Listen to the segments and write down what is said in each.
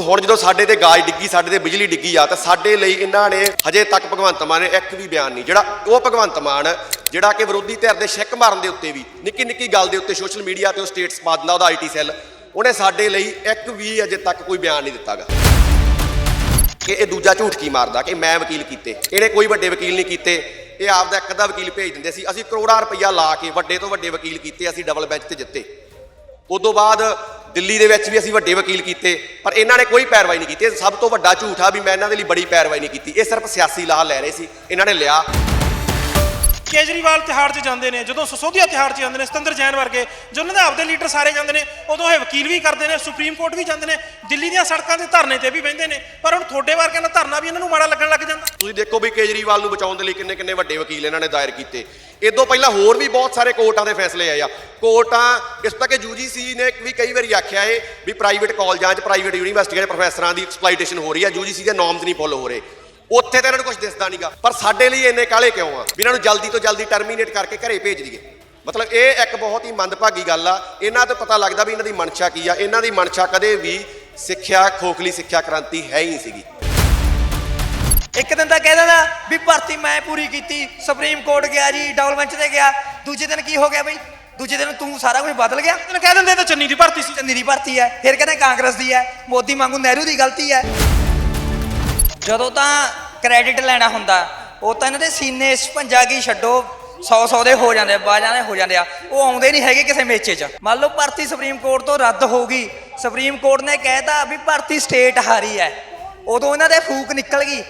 ਪਰੰਤੂ ਹੁਣ ਜਦੋਂ ਸਾਡੇ ਤੇ ਗਾਜ ਡਿੱਗੀ, ਸਾਡੇ ਤੇ ਬਿਜਲੀ ਡਿੱਗੀ ਆ, ਤਾਂ ਸਾਡੇ ਲਈ ਇਹਨਾਂ ਨੇ ਹਜੇ ਤੱਕ ਭਗਵੰਤ ਮਾਨ ਨੇ ਇੱਕ ਵੀ ਬਿਆਨ ਨਹੀਂ, ਜਿਹੜਾ ਉਹ ਭਗਵੰਤ ਮਾਨ, ਜਿਹੜਾ ਕਿ ਵਿਰੋਧੀ ਧਿਰ ਦੇ ਛਿੱਕ ਮਾਰਨ ਦੇ ਉੱਤੇ ਵੀ ਨਿੱਕੀ ਨਿੱਕੀ ਗੱਲ ਦੇ ਉੱਤੇ ਸੋਸ਼ਲ ਮੀਡੀਆ ਤੇ ਉਹ ਸਟੇਟਸ ਪਾ ਦਿੰਦਾ ਉਹਦਾ ਆਈਟੀ ਸੈੱਲ ਉਹਨੇ ਸਾਡੇ ਲਈ ਇੱਕ ਵੀ ਅਜੇ ਤੱਕ ਕੋਈ ਬਿਆਨ ਨਹੀਂ ਦਿੱਤਾਗਾ। ਕਿ ਇਹ ਦੂਜਾ ਝੂਠ ਕੀ ਮਾਰਦਾ, ਕਿ ਮੈਂ ਵਕੀਲ ਕੀਤੇ, ਇਹਨੇ ਕੋਈ ਵੱਡੇ ਵਕੀਲ ਨਹੀਂ ਕੀਤੇ, ਇਹ ਆਪਦਾ ਇੱਕ ਦਾ ਵਕੀਲ ਭੇਜ ਦਿੰਦੇ ਸੀ, ਅਸੀਂ ਕਰੋੜਾਂ ਰੁਪਈਆ ਲਾ ਕੇ ਵੱਡੇ ਤੋਂ ਵੱਡੇ ਵਕੀਲ ਕੀਤੇ, ਅਸੀਂ ਡਬਲ ਬੈਂਚ ਤੇ ਜਿੱਤੇ। ਉਦੋਂ ਬਾਅਦ ਦਿੱਲੀ ਦੇ ਵਿੱਚ ਵੀ ਅਸੀਂ ਵੱਡੇ ਵਕੀਲ ਕੀਤੇ ਪਰ ਇਹਨਾਂ ਨੇ ਕੋਈ ਪੈਰਵਾਈ ਨਹੀਂ ਕੀਤੀ। ਸਭ ਤੋਂ ਵੱਡਾ ਝੂਠ ਆ ਵੀ ਮੈਂ ਇਹਨਾਂ ਦੇ ਲਈ ਬੜੀ ਪੈਰਵਾਈ ਨਹੀਂ ਕੀਤੀ। ਇਹ ਸਿਰਫ ਸਿਆਸੀ ਲਾਹਾ ਲੈ ਰਹੇ ਸੀ। ਇਹਨਾਂ ਨੇ ਲਿਆ। ਕੇਜਰੀਵਾਲ ਤਿਹਾੜ 'ਚ ਜਾਂਦੇ ਨੇ ਜਦੋਂ ਸਸੋਦੀਆ ਤਿਹਾੜ 'ਚ ਜਾਂਦੇ ਨੇ ਸਤਿੰਦਰ ਜੈਨ ਵਰਗੇ ਜੋ ਉਹਨਾਂ ਦੇ ਆਪਦੇ ਲੀਡਰ ਸਾਰੇ ਜਾਂਦੇ ਨੇ ਉਦੋਂ ਇਹ ਵਕੀਲ ਵੀ ਕਰਦੇ ਨੇ ਸੁਪਰੀਮ ਕੋਰਟ ਵੀ ਜਾਂਦੇ ਨੇ ਦਿੱਲੀ ਦੀਆਂ ਸੜਕਾਂ ਤੇ ਧਰਨੇ ਤੇ ਵੀ ਬਹਿੰਦੇ ਨੇ ਪਰ ਹੁਣ ਤੁਹਾਡੇ ਵਰਗਿਆਂ ਦਾ ਧਰਨਾ ਵੀ ਇਹਨਾਂ ਨੂੰ ਮਾੜਾ ਲੱਗਣ ਲੱਗ ਜਾਂਦਾ। ਤੁਸੀਂ ਦੇਖੋ ਵੀ ਕੇਜਰੀਵਾਲ ਨੂੰ ਬਚਾਉਣ ਦੇ ਲਈ ਕਿੰਨੇ ਕਿੰਨੇ ਵੱਡੇ ਵਕੀਲ ਇਹਨਾਂ ਨੇ ਦਾਇਰ ਕੀਤੇ। ਇਦੋਂ ਪਹਿਲਾਂ ਹੋਰ ਵੀ ਬਹੁਤ ਸਾਰੇ ਕੋਰਟਾਂ ਦੇ ਫੈਸਲੇ ਆਏ ਆ। ਕੋਰਟਾਂ, ਇਸ ਤੱਕ ਕਿ ਯੂਜੀਸੀ ਨੇ ਵੀ ਕਈ ਵਾਰੀ ਆਖਿਆ ਏ ਵੀ ਪ੍ਰਾਈਵੇਟ ਕਾਲਜਾਂ 'ਚ ਪ੍ਰਾਈਵੇਟ ਯੂਨੀਵਰਸਿਟੀਆਂ ਦੇ ਪ੍ਰੋਫੈਸਰਾਂ ਦੀ ਐਕਸਪਲਾਈਟੇਸ਼ਨ ਹੋ ਰਹੀ ਆ। ਯੂਜੀਸੀ ਦੇ ਨਾਰਮਸ ਨਹੀਂ ਫੋਲੋ ਹੋ ਰਹੇ। ਉੱਥੇ ਤਾਂ ਇਹਨਾਂ ਨੂੰ ਕੁਝ ਦਿਸਦਾ ਨਹੀਂਗਾ ਪਰ ਸਾਡੇ ਲਈ ਇੰਨੇ ਕਾਲੇ ਕਿਉਂ ਆ? ਵੀ ਇਹਨਾਂ ਨੂੰ ਜਲਦੀ ਤੋਂ ਜਲਦੀ ਟਰਮੀਨੇਟ ਕਰਕੇ ਘਰੇ ਭੇਜ ਦਈਏ। ਮਤਲਬ ਇਹ ਇੱਕ ਬਹੁਤ ਹੀ ਮੰਦਭਾਗੀ ਗੱਲ ਆ। ਇਹਨਾਂ ਤੋਂ ਪਤਾ ਲੱਗਦਾ ਵੀ ਇਹਨਾਂ ਦੀ ਮਨਸ਼ਾ ਕੀ ਆ। ਇਹਨਾਂ ਦੀ ਮਨਸ਼ਾ ਕਦੇ ਵੀ ਸਿੱਖਿਆ, ਖੋਖਲੀ ਸਿੱਖਿਆ ਕ੍ਰਾਂਤੀ ਹੈ ਹੀ ਨਹੀਂ ਸੀਗੀ। ਇੱਕ ਦਿਨ ਤਾਂ ਕਹਿ ਦਿੰਦਾ ਵੀ ਭਰਤੀ ਮੈਂ ਪੂਰੀ ਕੀਤੀ ਸੁਪਰੀਮ ਕੋਰਟ ਗਿਆ ਜੀ ਡਬਲ ਬੈਂਚ ਤੇ ਗਿਆ। ਦੂਜੇ ਦਿਨ ਕੀ ਹੋ ਗਿਆ ਬਈ? ਦੂਜੇ ਦਿਨ ਤੂੰ ਸਾਰਾ ਕੁਝ ਬਦਲ ਗਿਆ। ਇਹਨਾਂ ਕਹਿ ਦਿੰਦੇ ਤਾਂ ਚੰਨੀ ਦੀ ਭਰਤੀ ਸੀ। ਚੰਨੀ ਦੀ ਭਰਤੀ ਹੈ। ਫਿਰ ਕਹਿੰਦੇ ਕਾਂਗਰਸ ਦੀ ਹੈ। ਮੋਦੀ ਵਾਂਗੂ ਨਹਿਰੂ ਦੀ ਗਲਤੀ ਹੈ। ਜਦੋਂ ਤਾਂ ਕ੍ਰੈਡਿਟ ਲੈਣਾ ਹੁੰਦਾ ਉਹ ਤਾਂ ਇਹਨਾਂ ਦੇ ਸੀਨੇ ਭੰਜਾ ਕੀ ਛੱਡੋ 100 100 ਦੇ ਹੋ ਜਾਂਦੇ ਬਾਜਾਂ ਦੇ ਹੋ ਜਾਂਦੇ ਆ। ਉਹ ਆਉਂਦੇ ਨਹੀਂ ਹੈਗੇ ਕਿਸੇ ਮੇਚੇ 'ਚ। ਮੰਨ ਲਓ ਭਰਤੀ ਸੁਪਰੀਮ ਕੋਰਟ ਤੋਂ ਰੱਦ ਹੋ ਗਈ। ਸੁਪਰੀਮ ਕੋਰਟ ਨੇ ਕਹਿਤਾ ਵੀ ਭਰਤੀ ਸਟੇਟ ਹਾਰੀ ਹੈ। ਉਦੋਂ ਇਹਨਾਂ ਦੇ ਫੂਕ ਨਿਕਲ ਗਈ।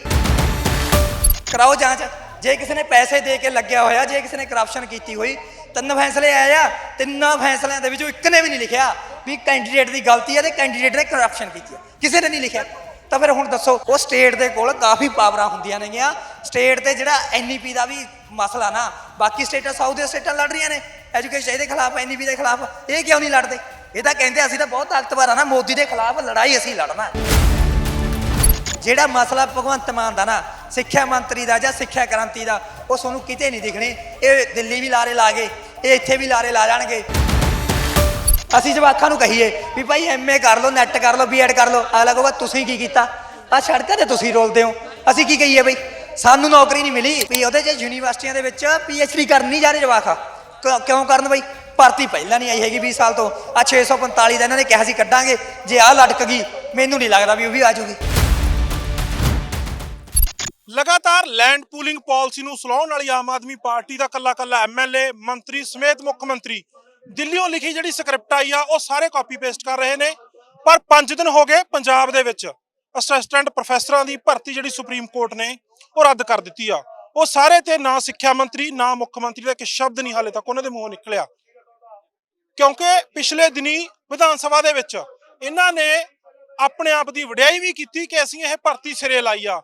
ਕਰਾਓ ਜਾਂਚ। ਜੇ ਕਿਸੇ ਨੇ ਪੈਸੇ ਦੇ ਕੇ ਲੱਗਿਆ ਹੋਇਆ, ਜੇ ਕਿਸੇ ਨੇ ਕਰਪਸ਼ਨ ਕੀਤੀ ਹੋਈ, ਤਿੰਨ ਫੈਸਲੇ ਆਏ ਆ, ਤਿੰਨਾਂ ਫੈਸਲਿਆਂ ਦੇ ਵਿੱਚੋਂ ਇੱਕ ਨੇ ਵੀ ਨਹੀਂ ਲਿਖਿਆ ਵੀ ਕੈਂਡੀਡੇਟ ਦੀ ਗਲਤੀ ਹੈ ਤੇ ਕੈਂਡੀਡੇਟ ਨੇ ਕਰਪਸ਼ਨ ਕੀਤੀ ਹੈ ਕਿਸੇ ਨੇ ਨਹੀਂ ਲਿਖਿਆ। ਤਾਂ ਫਿਰ ਹੁਣ ਦੱਸੋ, ਉਹ ਸਟੇਟ ਦੇ ਕੋਲ ਕਾਫੀ ਪਾਵਰਾਂ ਹੁੰਦੀਆਂ ਨੇਗੀਆਂ। ਸਟੇਟ ਤੇ ਜਿਹੜਾ ਐਨਈਪੀ ਦਾ ਵੀ ਮਸਲਾ ਨਾ, ਬਾਕੀ ਸਟੇਟਾਂ ਸਾਊਥ ਦੇ ਸਟੇਟਾਂ ਲੜ ਰਹੀਆਂ ਨੇ। ਐਜੂਕੇਸ਼ਨ ਦੇ ਖਿਲਾਫ ਐਨਈਪੀ ਦੇ ਖਿਲਾਫ। ਇਹ ਕਿਉਂ ਨਹੀਂ ਲੜਦੇ? ਇਹ ਤਾਂ ਕਹਿੰਦੇ ਅਸੀਂ ਤਾਂ ਬਹੁਤ ਤਾਕਤਵਰ ਆ ਨਾ, ਮੋਦੀ ਦੇ ਖਿਲਾਫ ਲੜਾਈ ਅਸੀਂ ਲੜਨਾ। ਜਿਹੜਾ ਮਸਲਾ ਭਗਵੰਤ ਮਾਨ ਦਾ ਨਾ, ਸਿੱਖਿਆ ਮੰਤਰੀ ਦਾ ਜਾਂ ਸਿੱਖਿਆ ਕ੍ਰਾਂਤੀ ਦਾ, ਉਹ ਤੁਹਾਨੂੰ ਕਿਤੇ ਨਹੀਂ ਦਿਖਣੇ। ਇਹ ਦਿੱਲੀ ਵੀ ਲਾਰੇ ਲਾ ਗਏ, ਇਹ ਇੱਥੇ ਵੀ ਲਾਰੇ ਲਾ ਜਾਣਗੇ। ਅਸੀਂ ਜਵਾਕਾਂ ਨੂੰ ਕਹੀਏ ਵੀ ਭਾਈ ਐਮਏ ਕਰ ਲਓ ਨੈਟ ਕਰ ਲਓ ਬੀਐਡ ਕਰ ਲਓ। ਅਗਲਾ ਕਹੂਗਾ, ਤੁਸੀਂ ਕੀ ਕੀਤਾ? ਆ ਸੜਕਾਂ ਤੇ ਤੁਸੀਂ ਰੋਲਦੇ ਹੋ। ਅਸੀਂ ਕੀ ਕਹੀਏ ਬਈ? ਸਾਨੂੰ ਨੌਕਰੀ ਨਹੀਂ ਮਿਲੀ। ਵੀ ਉਹਦੇ ਚ ਯੂਨੀਵਰਸਿਟੀਆਂ ਦੇ ਵਿੱਚ ਪੀਐਚਡੀ ਕਰਨ ਨਹੀਂ ਜਾ ਰਹੇ ਜਵਾਖਾ ਕਿਉਂ- ਕਿਉਂ ਕਰਨ ਬਈ? ਭਰਤੀ ਪਹਿਲਾਂ ਨਹੀਂ ਆਈ ਹੈਗੀ 20 ਸਾਲ ਤੋਂ। ਆ 645 ਦਾ ਇਹਨਾਂ ਨੇ ਕਿਹਾ ਸੀ ਕੱਢਾਂਗੇ। ਜੇ ਆ ਲਟਕ ਗਈ, ਮੈਨੂੰ ਨਹੀਂ ਲੱਗਦਾ ਵੀ ਉਹ ਵੀ ਆ ਜਾਊਗੀ। ਲਗਾਤਾਰ ਲੈਂਡ ਪੂਲਿੰਗ ਪਾਲਿਸੀ ਨੂੰ ਸਲਾਉਣ ਵਾਲੀ ਆਮ ਆਦਮੀ ਪਾਰਟੀ ਦਾ ਕੱਲਾ ਕੱਲਾ ਐਮਐਲਏ ਮੰਤਰੀ ਸਮੇਤ ਮੁੱਖ ਮੰਤਰੀ। ਦਿੱਲੀੋਂ ਲਿਖੀ ਜਿਹੜੀ ਸਕ੍ਰਿਪਟ ਆਈ ਆ, ਉਹ ਸਾਰੇ ਕਾਪੀ ਪੇਸਟ ਕਰ ਰਹੇ ਨੇ, ਪਰ 5 ਦਿਨ ਹੋ ਗਏ ਪੰਜਾਬ ਦੇ ਵਿੱਚ। ਅਸਿਸਟੈਂਟ ਪ੍ਰੋਫੈਸਰਾਂ ਦੀ ਭਰਤੀ ਜਿਹੜੀ ਸੁਪਰੀਮ ਕੋਰਟ ਨੇ, ਉਹ ਰੱਦ ਕਰ ਦਿੱਤੀ ਆ। ਉਹ ਸਾਰੇ ਤੇ ਨਾ ਸਿੱਖਿਆ ਮੰਤਰੀ, ਨਾ ਮੁੱਖ ਮੰਤਰੀ ਦਾ ਇੱਕ ਸ਼ਬਦ ਨਹੀਂ ਹਾਲੇ ਤੱਕ ਉਹਨਾਂ ਦੇ ਮੂੰਹੋਂ ਨਿਕਲਿਆ। ਕਿਉਂਕਿ ਪਿਛਲੇ ਦਿਨੀ ਵਿਧਾਨ ਸਭਾ ਦੇ ਵਿੱਚ ਇਹਨਾਂ ਨੇ ਆਪਣੇ ਆਪ ਦੀ ਵਡਿਆਈ ਵੀ ਕੀਤੀ ਕਿ ਅਸੀਂ ਇਹ ਭਰਤੀ ਸਿਰੇ ਲਾਈ ਆ।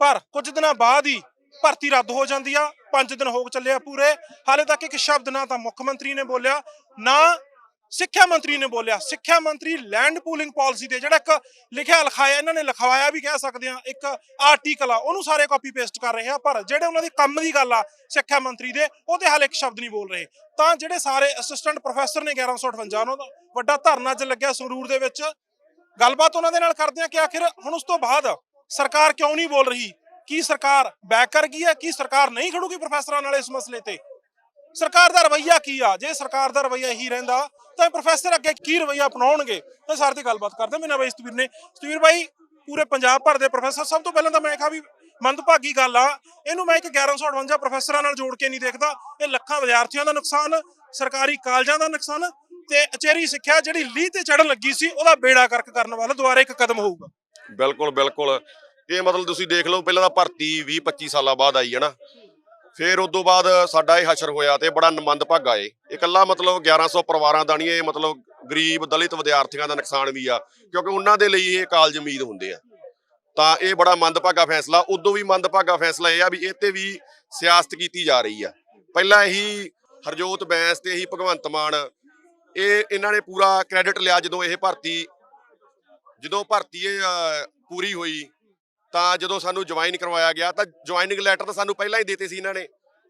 ਪਰ ਕੁਝ ਦਿਨਾਂ ਬਾਅਦ ਹੀ ਭਰਤੀ ਰੱਦ ਹੋ ਜਾਂਦੀ ਆ 5 ਦਿਨ ਹੋ ਚੱਲੇ ਆ ਪੂਰੇ। ਹਾਲੇ ਤੱਕ ਇੱਕ ਸ਼ਬਦ ਨਾ ਤਾਂ ਮੁੱਖ ਮੰਤਰੀ ਨੇ ਬੋਲਿਆ, ਨਾ ਸਿੱਖਿਆ ਮੰਤਰੀ ਨੇ ਬੋਲਿਆ। ਸਿੱਖਿਆ ਮੰਤਰੀ ਲੈਂਡ ਪੂਲਿੰਗ ਪਾਲਿਸੀ ਤੇ ਜਿਹੜਾ ਇੱਕ ਲਿਖਿਆ ਲਿਖਾਇਆ, ਇਹਨਾਂ ਨੇ ਲਿਖਵਾਇਆ ਵੀ ਕਹਿ ਸਕਦੇ ਆ, ਇੱਕ ਆਰਟੀਕਲ ਆ, ਉਹਨੂੰ ਸਾਰੇ ਕਾਪੀ ਪੇਸਟ ਕਰ ਰਹੇ ਆ, ਪਰ ਜਿਹੜੇ ਉਹਨਾਂ ਦੀ ਕੰਮ ਦੀ ਗੱਲ ਆ ਸਿੱਖਿਆ ਮੰਤਰੀ ਦੇ ਉਹਦੇ ਹਾਲੇ ਇੱਕ ਸ਼ਬਦ ਨਹੀਂ ਬੋਲ ਰਹੇ। ਤਾਂ ਜਿਹੜੇ ਸਾਰੇ ਅਸਿਸਟੈਂਟ ਪ੍ਰੋਫੈਸਰ ਨੇ 1158 ਉਹਨਾਂ ਦਾ ਵੱਡਾ ਧਰਨਾ ਚ ਲੱਗਿਆ ਸੰਗਰੂਰ ਦੇ ਵਿੱਚ। ਗੱਲਬਾਤ ਉਹਨਾਂ ਦੇ ਨਾਲ ਕਰਦੇ ਆ ਕਿ ਆਖਿਰ ਹੁਣ ਉਸ ਤੋਂ ਬਾਅਦ ਸਰਕਾਰ ਕਿਉਂ ਨਹੀਂ ਬੋਲ ਰਹੀ? ਕੀ ਸਰਕਾਰ ਬੈਕ ਕਰ ਗਈ ਹੈ? ਕੀ ਸਰਕਾਰ ਨਹੀਂ ਖੜੂਗੀ ਪ੍ਰੋਫੈਸਰਾਂ ਨਾਲ ਇਸ ਮਸਲੇ ਤੇ? ਸਰਕਾਰ ਦਾ ਰਵਈਆ ਕੀ ਆ? ਜੇ ਸਰਕਾਰ ਦਾ ਰਵਈਆ ਇਹੀ ਰਹਿੰਦਾ, ਤਾਂ ਇਹ ਪ੍ਰੋਫੈਸਰ ਅੱਗੇ ਕੀ ਰਵਈਆ ਅਪਣਾਉਣਗੇ? ਤਾਂ ਸਾਰੇ ਤੇ ਗੱਲਬਾਤ ਕਰਦੇ ਮੇਰੇ ਨਾਲ ਬਾਈ ਸਤਵੀਰ ਨੇ। ਸਤਵੀਰ ਬਾਈ ਪੂਰੇ ਪੰਜਾਬ ਭਰ ਦੇ ਪ੍ਰੋਫੈਸਰ, ਸਭ ਤੋਂ ਪਹਿਲਾਂ ਤਾਂ ਮੈਂ ਕਿਹਾ ਵੀ ਮੰਦਭਾਗੀ ਗੱਲ ਆ। ਇਹਨੂੰ ਮੈਂ ਇੱਕ 1158 ਪ੍ਰੋਫੈਸਰਾਂ ਨਾਲ ਜੋੜ ਕੇ ਨਹੀਂ ਦੇਖਦਾ। ਇਹ ਲੱਖਾਂ ਵਿਦਿਆਰਥੀਆਂ ਦਾ ਨੁਕਸਾਨ, ਸਰਕਾਰੀ ਕਾਲਜਾਂ ਦਾ ਨੁਕਸਾਨ ਤੇ ਅਚੇਰੀ ਸਿੱਖਿਆ ਜਿਹੜੀ ਲੀਹ ਤੇ ਚੜਨ ਲੱਗੀ ਸੀ, ਉਹਦਾ ਬੇੜਾ ਕਰਕ ਕਰਨ ਵਾਲਾ ਦੁਬਾਰਾ ਇੱਕ ਕਦਮ ਹੋਊਗਾ। ਬਿਲਕੁਲ ਬਿਲਕੁਲ। ਇਹ ਮਤਲਬ ਤੁਸੀਂ ਦੇਖ ਲਓ, ਪਹਿਲਾਂ ਤਾਂ ਭਰਤੀ 20 25 ਸਾਲਾਂ ਬਾਅਦ ਆਈ ਹੈ ਨਾ। ਫਿਰ ਉਸ ਤੋਂ ਬਾਅਦ ਸਾਡਾ ਇਹ ਹਸ਼ਰ ਹੋਇਆ ਤੇ ਬੜਾ ਨਮੰਦ ਭਾਗਾ ਏ। ਇਕੱਲਾ ਮਤਲਬ 1100 ਪਰਿਵਾਰਾਂ ਦਾ ਨਹੀਂ ਇਹ ਮਤਲਬ ਗਰੀਬ, ਦਲਿਤ ਵਿਦਿਆਰਥੀਆਂ ਦਾ ਨੁਕਸਾਨ ਵੀ ਆ, ਕਿਉਂਕਿ ਉਹਨਾਂ ਦੇ ਲਈ ਇਹ ਕਾਲਜ ਉਮੀਦ ਹੁੰਦੇ ਆ। ਤਾਂ ਇਹ ਬੜਾ ਮੰਦਭਾਗਾ ਫੈਸਲਾ। ਉਦੋਂ ਵੀ ਮੰਦਭਾਗਾ ਫੈਸਲਾ ਇਹ ਆ ਵੀ ਇਹ ਤੇ ਵੀ ਸਿਆਸਤ ਕੀਤੀ ਜਾ ਰਹੀ ਆ। ਪਹਿਲਾਂ ਇਹੀ ਹਰਜੋਤ ਬੈਂਸ ਤੇ ਇਹੀ ਭਗਵੰਤ ਮਾਨ, ਇਹ ਇਹਨਾਂ ਨੇ ਪੂਰਾ ਕ੍ਰੈਡਿਟ ਲਿਆ ਜਦੋਂ ਇਹ ਭਰਤੀ ਜਦੋਂ ਭਰਤੀ ਇਹ ਪੂਰੀ ਹੋਈ ਤਾਂ ਜਦੋਂ ਸਾਨੂੰ ਜੁਆਇਨ ਕਰਵਾਇਆ ਗਿਆ ਤਾਂ ਜੁਆਇਨਿੰਗ ਲੈਟਰ ਤਾਂ ਸਾਨੂੰ ਪਹਿਲਾਂ ਹੀ ਦਿੱਤੇ ਸੀ ਇਹਨਾਂ ਨੇ।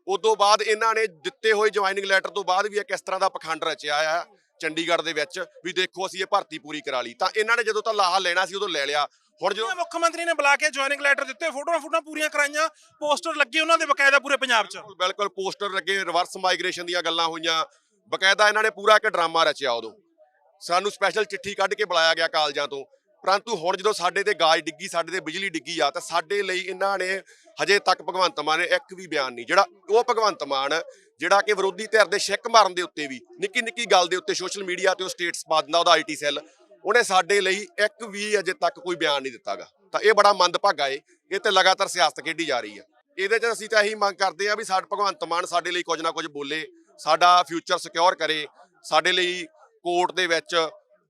ਉਦੋਂ ਬਾਅਦ ਇਹਨਾਂ ਨੇ ਦਿੱਤੇ ਹੋਏ ਜੁਆਇਨਿੰਗ ਲੈਟਰ ਤੋਂ ਬਾਅਦ ਵੀ ਇਹ ਕਿਸ ਤਰ੍ਹਾਂ ਦਾ ਪਖੰਡ ਰਚਿਆ ਆ ਚੰਡੀਗੜ੍ਹ ਦੇ ਵਿੱਚ ਵੀ ਦੇਖੋ ਅਸੀਂ ਇਹ ਭਰਤੀ ਪੂਰੀ ਕਰਾ ਲਈ। ਤਾਂ ਇਹਨਾਂ ਨੇ ਜਦੋਂ ਤਾਂ ਲਾਹਾ ਲੈਣਾ ਸੀ ਉਦੋਂ ਲੈ ਲਿਆ। ਹੁਣ ਜਦੋਂ ਮੁੱਖ ਮੰਤਰੀ ਨੇ ਬੁਲਾ ਕੇ ਜੁਆਇਨਿੰਗ ਲੈਟਰ ਦਿੱਤੇ ਫੋਟੋਆਂ ਫੋਟੋਆਂ ਪੂਰੀਆਂ ਕਰਾਈਆਂ ਪੋਸਟਰ ਲੱਗੇ ਉਹਨਾਂ ਦੇ ਬਕਾਇਦਾ ਪੂਰੇ ਪੰਜਾਬ 'ਚ। ਬਿਲਕੁਲ ਪੋਸਟਰ ਲੱਗੇ ਰਿਵਰਸ ਮਾਈਗ੍ਰੇਸ਼ਨ ਦੀਆਂ ਗੱਲਾਂ ਹੋਈਆਂ। ਬਕਾਇਦਾ ਇਹਨਾਂ ਨੇ ਪੂਰਾ ਇੱਕ ਡਰਾਮਾ ਰਚਿਆ ਉਦੋਂ। ਸਾਨੂੰ ਸਪੈਸ਼ਲ ਚਿੱਠੀ ਕੱਢ ਕੇ ਬੁਲਾਇਆ ਗਿਆ ਕਾਲਜਾਂ ਤੋਂ। ਪਰੰਤੂ ਹੁਣ ਜਦੋਂ ਸਾਡੇ ਤੇ ਗਾਜ ਡਿੱਗੀ, ਸਾਡੇ ਤੇ ਬਿਜਲੀ ਡਿੱਗੀ ਆ, ਤਾਂ ਸਾਡੇ ਲਈ ਇਹਨਾਂ ਨੇ ਹਜੇ ਤੱਕ ਭਗਵੰਤ ਮਾਨ ਨੇ ਇੱਕ ਵੀ ਬਿਆਨ ਨਹੀਂ, ਜਿਹੜਾ ਉਹ ਭਗਵੰਤ ਮਾਨ, ਜਿਹੜਾ ਕਿ ਵਿਰੋਧੀ ਧਿਰ ਦੇ ਛਿੱਕ ਮਾਰਨ ਦੇ ਉੱਤੇ ਵੀ ਨਿੱਕੀ ਨਿੱਕੀ ਗੱਲ ਦੇ ਉੱਤੇ ਸੋਸ਼ਲ ਮੀਡੀਆ ਤੇ ਉਹ ਸਟੇਟਸ ਪਾ ਦਿੰਦਾ ਉਹਦਾ ਆਈਟੀ ਸੈੱਲ ਉਹਨੇ ਸਾਡੇ ਲਈ ਇੱਕ ਵੀ ਅਜੇ ਤੱਕ ਕੋਈ ਬਿਆਨ ਨਹੀਂ ਦਿੱਤਾਗਾ। ਤਾਂ ਇਹ ਬੜਾ ਮੰਦਭਾਗਾ ਏ, ਇਹ ਤੇ ਲਗਾਤਾਰ ਸਿਆਸਤ ਖੇਡੀ ਜਾ ਰਹੀ ਆ। ਇਹਦੇ 'ਚ ਅਸੀਂ ਤਾਂ ਇਹੀ ਮੰਗ ਕਰਦੇ ਆ ਵੀ ਸਾਡ ਭਗਵੰਤ ਮਾਨ ਸਾਡੇ ਲਈ ਕੁਝ ਨਾ ਕੁਝ ਬੋਲੇ, ਸਾਡਾ ਫਿਊਚਰ ਸਿਕਿਉਰ ਕਰੇ, ਸਾਡੇ ਲਈ ਕੋਰਟ ਦੇ ਵਿੱਚ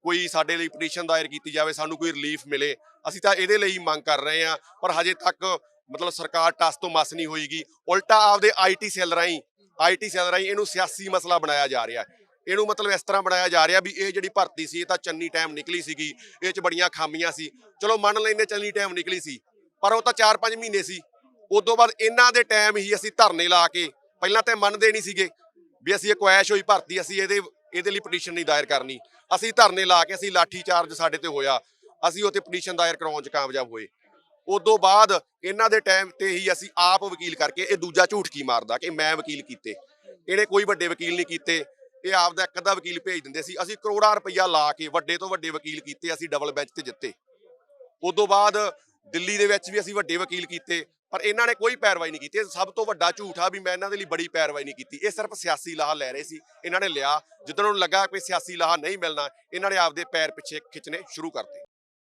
ਕੋਈ ਸਾਡੇ ਲਈ ਪਟੀਸ਼ਨ ਦਾਇਰ ਕੀਤੀ ਜਾਵੇ, ਸਾਨੂੰ ਕੋਈ ਰਿਲੀਫ ਮਿਲੇ, ਅਸੀਂ ਤਾਂ ਇਹਦੇ ਲਈ ਮੰਗ ਕਰ ਰਹੇ ਹਾਂ, ਪਰ ਹਜੇ ਤੱਕ ਮਤਲਬ ਸਰਕਾਰ ਟਸ ਤੋਂ ਮਸ ਨਹੀਂ ਹੋਈਗੀ। ਉਲਟਾ ਆਪਦੇ ਆਈਟੀ ਸੈੱਲ ਰਾਹੀਂ ਆਈਟੀ ਸੈੱਲ ਰਾਹੀਂ ਇਹਨੂੰ ਸਿਆਸੀ ਮਸਲਾ ਬਣਾਇਆ ਜਾ ਰਿਹਾ ਹੈ। ਇਹਨੂੰ ਮਤਲਬ ਇਸ ਤਰ੍ਹਾਂ ਬਣਾਇਆ ਜਾ ਰਿਹਾ ਵੀ ਇਹ ਜਿਹੜੀ ਭਰਤੀ ਸੀ, ਇਹ ਤਾਂ ਚੰਨੀ ਟਾਈਮ ਨਿਕਲੀ ਸੀਗੀ, ਇਹ 'ਚ ਬੜੀਆਂ ਖਾਮੀਆਂ ਸੀ। ਚਲੋ ਮੰਨ ਲੈਂਦੇ ਚੰਨੀ ਟਾਈਮ ਨਿਕਲੀ ਸੀ, ਪਰ ਉਹ ਤਾਂ 4-5 ਮਹੀਨੇ ਸੀ। ਉਦੋਂ ਬਾਅਦ ਇਹਨਾਂ ਦੇ ਟਾਈਮ ਹੀ ਅਸੀਂ ਧਰਨੇ ਲਾ ਕੇ ਪਹਿਲਾਂ ਤਾਂ ਮੰਨਦੇ ਨਹੀਂ ਸੀਗੇ ਵੀ ਅਸੀਂ ਇਹ ਕੁਐਸ਼ ਹੋਈ ਭਰਤੀ, ਅਸੀਂ ਇਹਦੇ ਇਹਦੇ ਲਈ ਪਟੀਸ਼ਨ ਨਹੀਂ ਦਾਇਰ ਕਰਨੀ। ਅਸੀਂ ਧਰਨੇ ਲਾ ਕੇ ਅਸੀਂ ਲਾਠੀ ਚਾਰਜ ਸਾਡੇ ਤੇ ਹੋਇਆ। ਅਸੀਂ ਉੱਥੇ ਪਟੀਸ਼ਨ ਦਾਇਰ ਕਰਾਉਣ 'ਚ ਕਾਮਯਾਬ ਹੋਏ। ਉਦੋਂ ਬਾਅਦ ਇਹਨਾਂ ਦੇ ਟਾਈਮ ਤੇ ਹੀ ਅਸੀਂ ਆਪ ਵਕੀਲ ਕਰਕੇ ਇਹ ਦੂਜਾ ਝੂਠ ਕੀ ਮਾਰਦਾ ਕਿ ਮੈਂ ਵਕੀਲ ਕੀਤੇ। ਇਹਨੇ ਕੋਈ ਵੱਡੇ ਵਕੀਲ ਨਹੀਂ ਕੀਤੇ। ਇਹ ਆਪ ਦਾ ਇੱਕ ਅੱਧਾ ਵਕੀਲ ਭੇਜ ਦਿੰਦੇ ਸੀ। ਅਸੀਂ ਕਰੋੜਾਂ ਰੁਪਈਆ ਲਾ ਕੇ ਵੱਡੇ ਤੋਂ ਵੱਡੇ ਵਕੀਲ ਕੀਤੇ, ਅਸੀਂ ਡਬਲ ਬੈਂਚ ਤੇ ਜਿੱਤੇ। ਉਦੋਂ ਬਾਅਦ ਦਿੱਲੀ ਦੇ ਵਿੱਚ ਵੀ ਅਸੀਂ ਵੱਡੇ ਵਕੀਲ ਕੀਤੇ। ਪਰ ਇਹਨਾਂ ਨੇ ਕੋਈ ਪੈਰਵਾਈ ਨਹੀਂ ਕੀਤੀ। ਇਹ ਸਭ ਤੋਂ ਵੱਡਾ ਝੂਠ ਆ ਵੀ ਮੈਂ ਇਹਨਾਂ ਦੇ ਲਈ ਬੜੀ ਪੈਰਵਾਈ ਨਹੀਂ ਕੀਤੀ। ਇਹ ਸਿਰਫ ਸਿਆਸੀ ਲਾਹਾ ਲੈ ਰਹੇ ਸੀ। ਇਹਨਾਂ ਨੇ ਲਿਆ। ਜਦੋਂ ਉਹਨਾਂ ਨੂੰ ਲੱਗਾ ਕਿ ਸਿਆਸੀ ਲਾਹਾ ਨਹੀਂ ਮਿਲਣਾ, ਇਹਨਾਂ ਨੇ ਆਪਦੇ ਪੈਰ ਪਿੱਛੇ ਖਿੱਚਣੇ ਸ਼ੁਰੂ ਕਰਤੇ।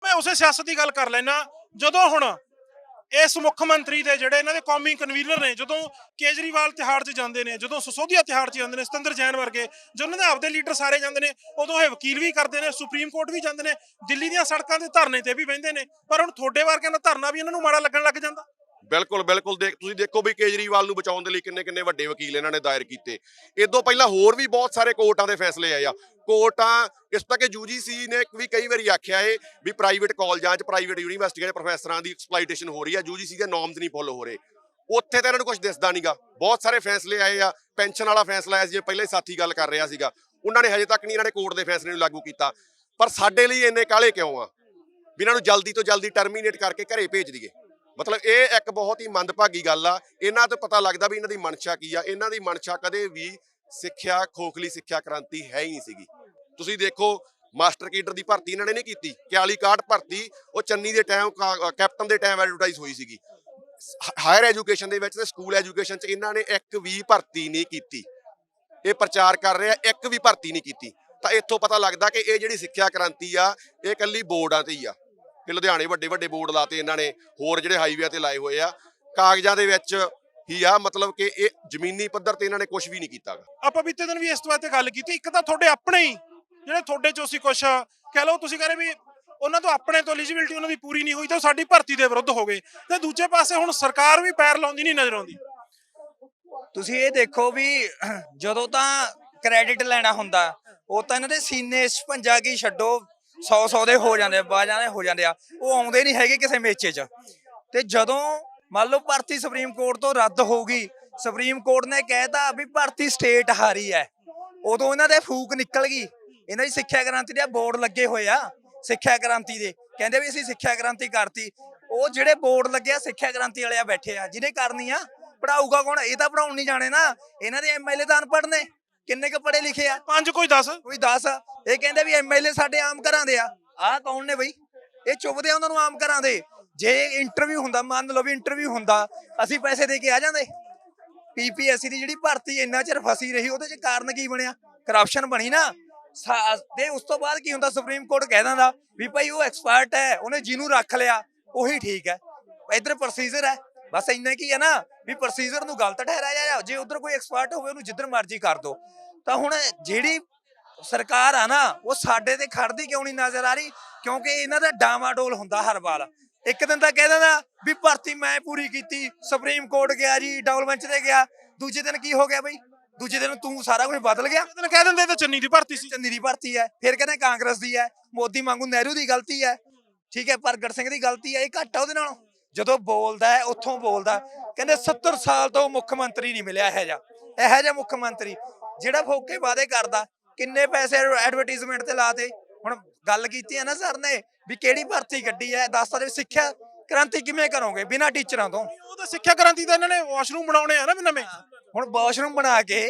ਮੈਂ ਉਸੇ ਸਿਆਸਤ ਦੀ ਗੱਲ ਕਰ ਲੈਣਾ ਜਦੋਂ ਹੁਣ ਇਸ ਮੁੱਖ ਮੰਤਰੀ ਦੇ ਜਿਹੜੇ ਇਹਨਾਂ ਦੇ ਕੌਮੀ ਕਨਵੀਨਰ ਨੇ, ਜਦੋਂ ਕੇਜਰੀਵਾਲ ਤਿਹਾੜ 'ਚ ਜਾਂਦੇ ਨੇ, ਜਦੋਂ ਸਸੋਦੀਆ ਤਿਹਾੜ 'ਚ ਜਾਂਦੇ ਨੇ, ਸਤਿੰਦਰ ਜੈਨ ਵਰਗੇ, ਜਦੋਂ ਉਹਨਾਂ ਦੇ ਆਪਦੇ ਲੀਡਰ ਸਾਰੇ ਜਾਂਦੇ ਨੇ, ਉਦੋਂ ਇਹ ਵਕੀਲ ਵੀ ਕਰਦੇ ਨੇ, ਸੁਪਰੀਮ ਕੋਰਟ ਵੀ ਜਾਂਦੇ ਨੇ, ਦਿੱਲੀ ਦੀਆਂ ਸੜਕਾਂ ਤੇ ਧਰਨੇ ਤੇ ਵੀ ਬਹਿੰਦੇ ਨੇ, ਪਰ ਹੁਣ ਤੁਹਾਡੇ ਵਰਗਿਆਂ ਦਾ ਧਰਨਾ ਵੀ ਇਹਨਾਂ ਨੂੰ ਮਾੜਾ ਲੱਗਣ ਲੱਗ ਜਾਂਦਾ। ਬਿਲਕੁਲ ਬਿਲਕੁਲ। ਦੇਖ, ਤੁਸੀਂ ਦੇਖੋ ਵੀ ਕੇਜਰੀਵਾਲ ਨੂੰ ਬਚਾਉਣ ਦੇ ਲਈ ਕਿੰਨੇ ਕਿੰਨੇ ਵੱਡੇ ਵਕੀਲ ਇਹਨਾਂ ਨੇ ਦਾਇਰ ਕੀਤੇ। ਇਦੋਂ ਪਹਿਲਾਂ ਹੋਰ ਵੀ ਬਹੁਤ ਸਾਰੇ ਕੋਰਟਾਂ ਦੇ ਫੈਸਲੇ ਆਏ ਆ। ਕੋਰਟਾਂ, ਇਸ ਤੱਕ ਯੂਜੀਸੀ ਨੇ ਵੀ ਕਈ ਵਾਰੀ ਆਖਿਆ ਏ ਵੀ ਪ੍ਰਾਈਵੇਟ ਕਾਲਜਾਂ 'ਚ ਪ੍ਰਾਈਵੇਟ ਯੂਨੀਵਰਸਿਟੀਆਂ ਦੇ ਪ੍ਰੋਫੈਸਰਾਂ ਦੀ ਐਕਸਪਲਾਈਟੇਸ਼ਨ ਹੋ ਰਹੀ ਆ। ਯੂਜੀਸੀ ਦੇ ਨੋਰਮਸ ਨਹੀਂ ਫੋਲੋ ਹੋ ਰਹੇ। ਉੱਥੇ ਤਾਂ ਇਹਨਾਂ ਨੂੰ ਕੁਝ ਦਿਸਦਾ ਨਹੀਂਗਾ ਬਹੁਤ ਸਾਰੇ ਫੈਸਲੇ ਆਏ ਆ। ਪੈਨਸ਼ਨ ਵਾਲਾ ਫੈਸਲਾ ਆਇਆ ਸੀ ਜੇ ਪਹਿਲੇ ਸਾਥੀ ਗੱਲ ਕਰ ਰਿਹਾ ਸੀਗਾ। ਉਹਨਾਂ ਨੇ ਹਜੇ ਤੱਕ ਨਹੀਂ ਇਹਨਾਂ ਨੇ ਕੋਰਟ ਦੇ ਫੈਸਲੇ ਨੂੰ ਲਾਗੂ ਕੀਤਾ। ਪਰ ਸਾਡੇ ਲਈ ਇੰਨੇ ਕਾਲੇ ਕਿਉਂ ਆ? ਵੀ ਇਹਨਾਂ ਨੂੰ ਜਲਦੀ ਤੋਂ ਜਲਦੀ ਟਰਮੀਨੇਟ ਕਰਕੇ ਘਰੇ ਭੇਜ ਦਈਏ। ਮਤਲਬ ਇਹ ਇੱਕ ਬਹੁਤ ਹੀ ਮੰਦਭਾਗੀ ਗੱਲ ਆ। ਇਹਨਾਂ ਤੋਂ ਪਤਾ ਲੱਗਦਾ ਵੀ ਇਹਨਾਂ ਦੀ ਮਨਸ਼ਾ ਕੀ ਆ। ਇਹਨਾਂ ਦੀ ਮਨਸ਼ਾ ਕਦੇ ਵੀ ਸਿੱਖਿਆ, ਖੋਖਲੀ ਸਿੱਖਿਆ ਕ੍ਰਾਂਤੀ ਹੈ ਹੀ ਨਹੀਂ ਸੀਗੀ। ਤੁਸੀਂ ਦੇਖੋ, ਮਾਸਟਰ ਕੇਡਰ ਦੀ ਭਰਤੀ ਇਹਨਾਂ ਨੇ ਨਹੀਂ ਕੀਤੀ। 41 ਕਾਟ ਭਰਤੀ, ਉਹ ਚੰਨੀ ਦੇ ਟਾਈਮ ਕੈਪਟਨ ਦੇ ਟਾਈਮ ਐਡਵਰਟਾਈਜ਼ ਹੋਈ ਸੀਗੀ। ਹਾਇਰ ਐਜੂਕੇਸ਼ਨ ਦੇ ਵਿੱਚ ਤੇ ਸਕੂਲ ਐਜੂਕੇਸ਼ਨ 'ਚ ਇਹਨਾਂ ਨੇ ਇੱਕ ਵੀ ਭਰਤੀ ਨਹੀਂ ਕੀਤੀ। ਇਹ ਪ੍ਰਚਾਰ ਕਰ ਰਿਹਾ ਇੱਕ ਵੀ ਭਰਤੀ ਨਹੀਂ ਕੀਤੀ। ਤਾਂ ਇੱਥੋਂ ਪਤਾ ਲੱਗਦਾ ਕਿ ਇਹ ਜਿਹੜੀ ਸਿੱਖਿਆ ਕ੍ਰਾਂਤੀ ਆ, ਇਹ ਇਕੱਲੀ ਬੋਰਡਾਂ ਤੇ ਹੀ ਆ। ਕਿ ਲੁਧਿਆਣੇ ਵੱਡੇ ਵੱਡੇ ਬੋਰਡ ਲਾਤੇ ਇਹਨਾਂ ਨੇ ਹੋਰ ਜਿਹੜੇ ਹਾਈਵੇ ਤੇ ਲਾਏ ਹੋਏ ਆ ਕਾਗਜ਼ਾਂ ਦੇ ਵਿੱਚ ਹੀ ਆ ਮਤਲਬ ਕਿ ਇਹ ਜ਼ਮੀਨੀ ਪੱਧਰ ਤੇ ਇਹਨਾਂ ਨੇ ਕੁਝ ਵੀ ਨਹੀਂ ਕੀਤਾ। ਆਪਾਂ ਬੀਤੇ ਦਿਨ ਵੀ ਇਸ ਤੋਂ ਬਾਅਦ ਤੇ ਗੱਲ ਕੀਤੀ ਇੱਕ ਤਾਂ ਤੁਹਾਡੇ ਆਪਣੇ ਹੀ ਜਿਹੜੇ ਤੁਹਾਡੇ ਚੋਂ ਸੀ ਕੁਛ ਕਹਿ ਲਓ ਤੁਸੀਂ ਕਹਿੰਦੇ ਵੀ ਉਹਨਾਂ ਤੋਂ ਆਪਣੇ ਤੋਂ ਐਲੀਜੀਬਿਲਟੀ ਉਹਨਾਂ ਦੀ ਪੂਰੀ ਨਹੀਂ ਹੋਈ ਤਾਂ ਉਹ ਸਾਡੀ ਭਰਤੀ ਦੇ ਵਿਰੁੱਧ ਹੋ ਗਏ ਤੇ ਦੂਜੇ ਪਾਸੇ ਹੁਣ ਸਰਕਾਰ ਵੀ ਪੈਰ ਲਾਉਂਦੀ ਨਹੀਂ ਨਜ਼ਰ ਆਉਂਦੀ ਤੁਸੀਂ ਇਹ ਦੇਖੋ ਵੀ ਜਦੋਂ ਤਾਂ ਕ੍ਰੈਡਿਟ ਲੈਣਾ ਹੁੰਦਾ ਉਹ ਤਾਂ ਇਹਨਾਂ ਦੇ ਸੀਨੇ 56 ਕੀ ਛੱਡੋ 100 100 ਦੇ ਹੋ ਜਾਂਦੇ ਆ ਬਾਜਾਂ ਦੇ ਹੋ ਜਾਂਦੇ ਆ। ਉਹ ਆਉਂਦੇ ਨਹੀਂ ਹੈਗੇ ਕਿਸੇ ਮੇਚੇ 'ਚ। ਤੇ ਜਦੋਂ ਮੰਨ ਲਓ ਭਰਤੀ ਸੁਪਰੀਮ ਕੋਰਟ ਤੋਂ ਰੱਦ ਹੋ ਗਈ, ਸੁਪਰੀਮ ਕੋਰਟ ਨੇ ਕਹਿਤਾ ਵੀ ਭਰਤੀ ਸਟੇਟ ਹਾਰੀ ਹੈ ਉਦੋਂ ਇਹਨਾਂ ਦੇ ਫੂਕ ਨਿਕਲ ਗਈ। ਇਹਨਾਂ ਦੀ ਸਿੱਖਿਆ ਕ੍ਰਾਂਤੀ ਦੇ ਬੋਰਡ ਲੱਗੇ ਹੋਏ ਆ, ਸਿੱਖਿਆ ਕ੍ਰਾਂਤੀ ਦੇ। ਕਹਿੰਦੇ ਵੀ ਅਸੀਂ ਸਿੱਖਿਆ ਕ੍ਰਾਂਤੀ ਕਰਤੀ। ਉਹ ਜਿਹੜੇ ਬੋਰਡ ਲੱਗਿਆ ਸਿੱਖਿਆ ਕ੍ਰਾਂਤੀ ਵਾਲੇ ਆ ਬੈਠੇ ਆ, ਜਿਹਨੇ ਕਰਨੀ ਆ ਪੜਾਊਗਾ ਕੌਣ? ਇਹ ਤਾਂ ਪੜਾਉਣ ਨਹੀਂ ਜਾਣੇ ਨਾ। ਇਹਨਾਂ ਦੇ ਐਮਐਲਏ ਤਾਂ ਅਨਪੜ੍ਹ ਨੇ। ਕਿੰਨੇ ਕੁ ਪੜ੍ਹੇ ਲਿਖੇ ਆ? ਪੰਜ ਕੋਈ 10 ਕੋਈ 10 ਇਹ ਕਹਿੰਦੇ ਵੀ ਐਮਐਲਏ ਸਾਡੇ ਆਮ ਘਰਾਂ ਦੇ ਆ। ਆਹ ਕੌਣ ਨੇ ਬਈ? ਇਹ ਚੁੱਪਦੇ ਆ ਉਹਨਾਂ ਨੂੰ ਆਮ ਘਰਾਂ ਦੇ। ਜੇ ਇੰਟਰਵਿਊ ਹੁੰਦਾ ਮੰਨ ਲਓ ਵੀ ਇੰਟਰਵਿਊ ਹੁੰਦਾ ਅਸੀਂ ਪੈਸੇ ਦੇ ਕੇ ਆ ਜਾਂਦੇ। ਪੀਪੀਐਸਸੀ ਦੀ ਜਿਹੜੀ ਭਰਤੀ ਇੰਨਾ ਚਿਰ ਫਸੀ ਰਹੀ ਉਹਦੇ ਚ ਕਾਰਨ ਕੀ ਬਣਿਆ? ਕਰਪਸ਼ਨ ਬਣੀ ਨਾ। ਤੇ ਉਸ ਤੋਂ ਬਾਅਦ ਕੀ ਹੁੰਦਾ? ਸੁਪਰੀਮ ਕੋਰਟ ਕਹਿ ਦਿੰਦਾ ਵੀ ਭਾਈ ਉਹ ਐਕਸਪਰਟ ਹੈ ਉਹਨੇ ਜਿਹਨੂੰ ਰੱਖ ਲਿਆ ਉਹੀ ਠੀਕ ਹੈ। ਇਧਰ ਪ੍ਰੋਸੀਜਰ ਹੈ। ਬਸ ਇੰਨਾ ਕੀ ਹੈ ਨਾ ਵੀ ਪ੍ਰੋਸੀਜਰ ਨੂੰ ਗਲਤ ਠਹਿਰਾਇਆ ਜਾ ਜੇ ਉਧਰ ਕੋਈ ਐਕਸਪਰਟ ਹੋਵੇ ਉਹਨੂੰ ਜਿੱਧਰ ਮਰਜ਼ੀ ਕਰ ਦੋ ਤਾਂ ਹੁਣ ਜਿਹੜੀ ਸਰਕਾਰ ਆ ਨਾ ਉਹ ਸਾਡੇ ਤੇ ਖੜਦੀ ਕਿਉਂ ਨਹੀਂ ਨਜ਼ਰ ਆ ਰਹੀ? ਕਿਉਂਕਿ ਇਹਨਾਂ ਦਾ ਡਾਮਾਡੋਲ ਹੁੰਦਾ ਹਰ ਵਾਰ। ਇੱਕ ਦਿਨ ਤਾਂ ਕਹਿ ਦਿੰਦਾ ਵੀ ਭਰਤੀ ਮੈਂ ਪੂਰੀ ਕੀਤੀ ਸੁਪਰੀਮ ਕੋਰਟ ਗਿਆ ਜੀ ਡਬਲ ਬੈਂਚ ਤੇ ਗਿਆ। ਦੂਜੇ ਦਿਨ ਕੀ ਹੋ ਗਿਆ ਬਈ? ਦੂਜੇ ਦਿਨ ਤੂੰ ਸਾਰਾ ਕੁਝ ਬਦਲ ਗਿਆ। ਦਿਨ ਕਹਿ ਦਿੰਦੇ ਤਾਂ ਚੰਨੀ ਦੀ ਭਰਤੀ ਸੀ। ਚੰਨੀ ਦੀ ਭਰਤੀ ਹੈ। ਫਿਰ ਕਹਿੰਦੇ ਕਾਂਗਰਸ ਦੀ ਹੈ। ਮੋਦੀ ਵਾਂਗੂ ਨਹਿਰੂ ਦੀ ਗਲਤੀ ਹੈ। ਠੀਕ ਹੈ ਪ੍ਰਗਟ ਸਿੰਘ ਦੀ ਗਲਤੀ ਹੈ। ਇਹ ਘੱਟ ਆ ਉਹਦੇ ਨਾਲੋਂ। ਜਦੋਂ ਬੋਲਦਾ ਹੈ ਉੱਥੋਂ ਬੋਲਦਾ ਕਹਿੰਦੇ 70 ਸਾਲ ਤੋਂ ਮੁੱਖ ਮੰਤਰੀ ਨਹੀਂ ਮਿਲਿਆ ਇਹੋ ਜਿਹਾ ਇਹੋ ਜਿਹਾ ਮੁੱਖ ਮੰਤਰੀ। ਜਿਹੜਾ ਫੋਕੇ ਵਾਅਦੇ ਕਰਦਾ ਕਿੰਨੇ ਪੈਸੇ ਐਡਵਰਟਾਈਜ਼ਮੈਂਟ ਤੇ ਲਾਤੇ ਹੁਣ ਗੱਲ ਕੀਤੀ ਹੈ ਨਾ ਸਰ ਨੇ ਵੀ ਕਿਹੜੀ ਭਰਤੀ ਕੱਢੀ ਹੈ ਦੱਸ ਸਕਦੇ ਸਿੱਖਿਆ ਕ੍ਰਾਂਤੀ ਕਿਵੇਂ ਕਰੋਗੇ? ਬਿਨਾਂ ਟੀਚਰਾਂ ਤੋਂ। ਉਹ ਤਾਂ ਸਿੱਖਿਆ ਕ੍ਰਾਂਤੀ ਦਾ ਇਹਨਾਂ ਨੇ ਵਾਸ਼ਰੂਮ ਬਣਾਉਣੇ ਆ ਨਾ ਵੀ ਨਵੇਂ। ਹੁਣ ਵਾਸ਼ਰੂਮ ਬਣਾ ਕੇ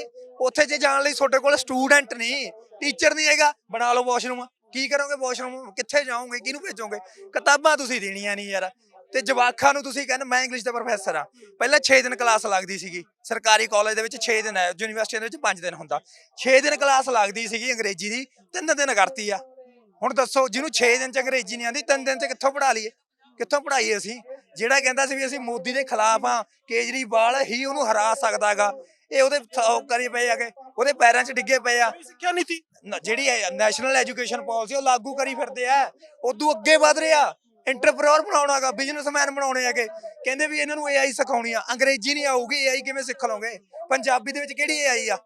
ਉੱਥੇ ਜੇ ਜਾਣ ਲਈ ਤੁਹਾਡੇ ਕੋਲ ਸਟੂਡੈਂਟ ਨਹੀਂ ਟੀਚਰ ਨਹੀਂ ਹੈਗਾ ਬਣਾ ਲਓ ਵਾਸ਼ਰੂਮ ਕੀ ਕਰੋਗੇ ਵਾਸ਼ਰੂਮ ਕਿੱਥੇ ਜਾਓਗੇ? ਕਿਹਨੂੰ ਭੇਜੋਗੇ? ਕਿਤਾਬਾਂ ਤੁਸੀਂ ਦੇਣੀਆਂ ਨਹੀਂ ਯਾਰ। ਤੇ ਜਵਾਖਾਂ ਨੂੰ ਤੁਸੀਂ ਕਹਿੰਦੇ ਮੈਂ ਇੰਗਲਿਸ਼ ਦਾ ਪ੍ਰੋਫੈਸਰ ਆ ਪਹਿਲਾਂ 6 ਦਿਨ ਕਲਾਸ ਲੱਗਦੀ ਸੀਗੀ। ਸਰਕਾਰੀ ਕਾਲਜ ਦੇ ਵਿੱਚ 6 ਦਿਨ ਹੈ ਯੂਨੀਵਰਸਿਟੀ ਦੇ ਵਿੱਚ 5 ਦਿਨ ਹੁੰਦਾ। 6 ਦਿਨ ਕਲਾਸ ਲੱਗਦੀ ਸੀਗੀ ਅੰਗਰੇਜ਼ੀ ਦੀ ਤਿੰਨ ਦਿਨ ਕਰਤੀ ਆ। ਹੁਣ ਦੱਸੋ ਜਿਹਨੂੰ 6 ਦਿਨ ਚ ਅੰਗਰੇਜ਼ੀ ਨਹੀਂ ਆਉਂਦੀ ਤਿੰਨ ਦਿਨ ਚ ਕਿੱਥੋਂ ਪੜਾ ਲਈਏ? ਕਿੱਥੋਂ ਪੜਾਈਏ ਅਸੀਂ? ਜਿਹੜਾ ਕਹਿੰਦਾ ਸੀ ਵੀ ਅਸੀਂ ਮੋਦੀ ਦੇ ਖਿਲਾਫ ਆ ਕੇਜਰੀਵਾਲ ਹੀ ਉਹਨੂੰ ਹਰਾ ਸਕਦਾਗਾ। ਇਹ ਉਹਦੇ ਕਰੀ ਪਏ ਆਗੇ ਉਹਦੇ ਪੈਰਾਂ 'ਚ ਡਿੱਗੇ ਪਏ ਆ। ਸਿੱਖਿਆ ਨੀਤੀ ਜਿਹੜੀ ਨੈਸ਼ਨਲ ਐਜੂਕੇਸ਼ਨ ਪਾਲਿਸੀ ਉਹ ਲਾਗੂ ਕਰੀ ਫਿਰਦੇ ਆ। ਉਦੋਂ ਅੱਗੇ ਵਧ ਰਿਹਾ। ਇੰਟਰਪ੍ਰੈਨਰ ਬਣਾਉਣਾਗਾ ਬਿਜ਼ਨਸਮੈਨ ਬਣਾਉਣੇ ਹੈਗੇ। ਕਹਿੰਦੇ ਵੀ ਇਹਨਾਂ ਨੂੰ ਏਆਈ ਸਿਖਾਉਣੀ ਆ। ਅੰਗਰੇਜ਼ੀ ਨਹੀਂ ਆਊਗੀ ਏਆਈ ਕਿਵੇਂ ਸਿੱਖ ਲਓਗੇ? ਪੰਜਾਬੀ ਦੇ ਵਿੱਚ ਕਿਹੜੀ ਏਆਈ ਆ?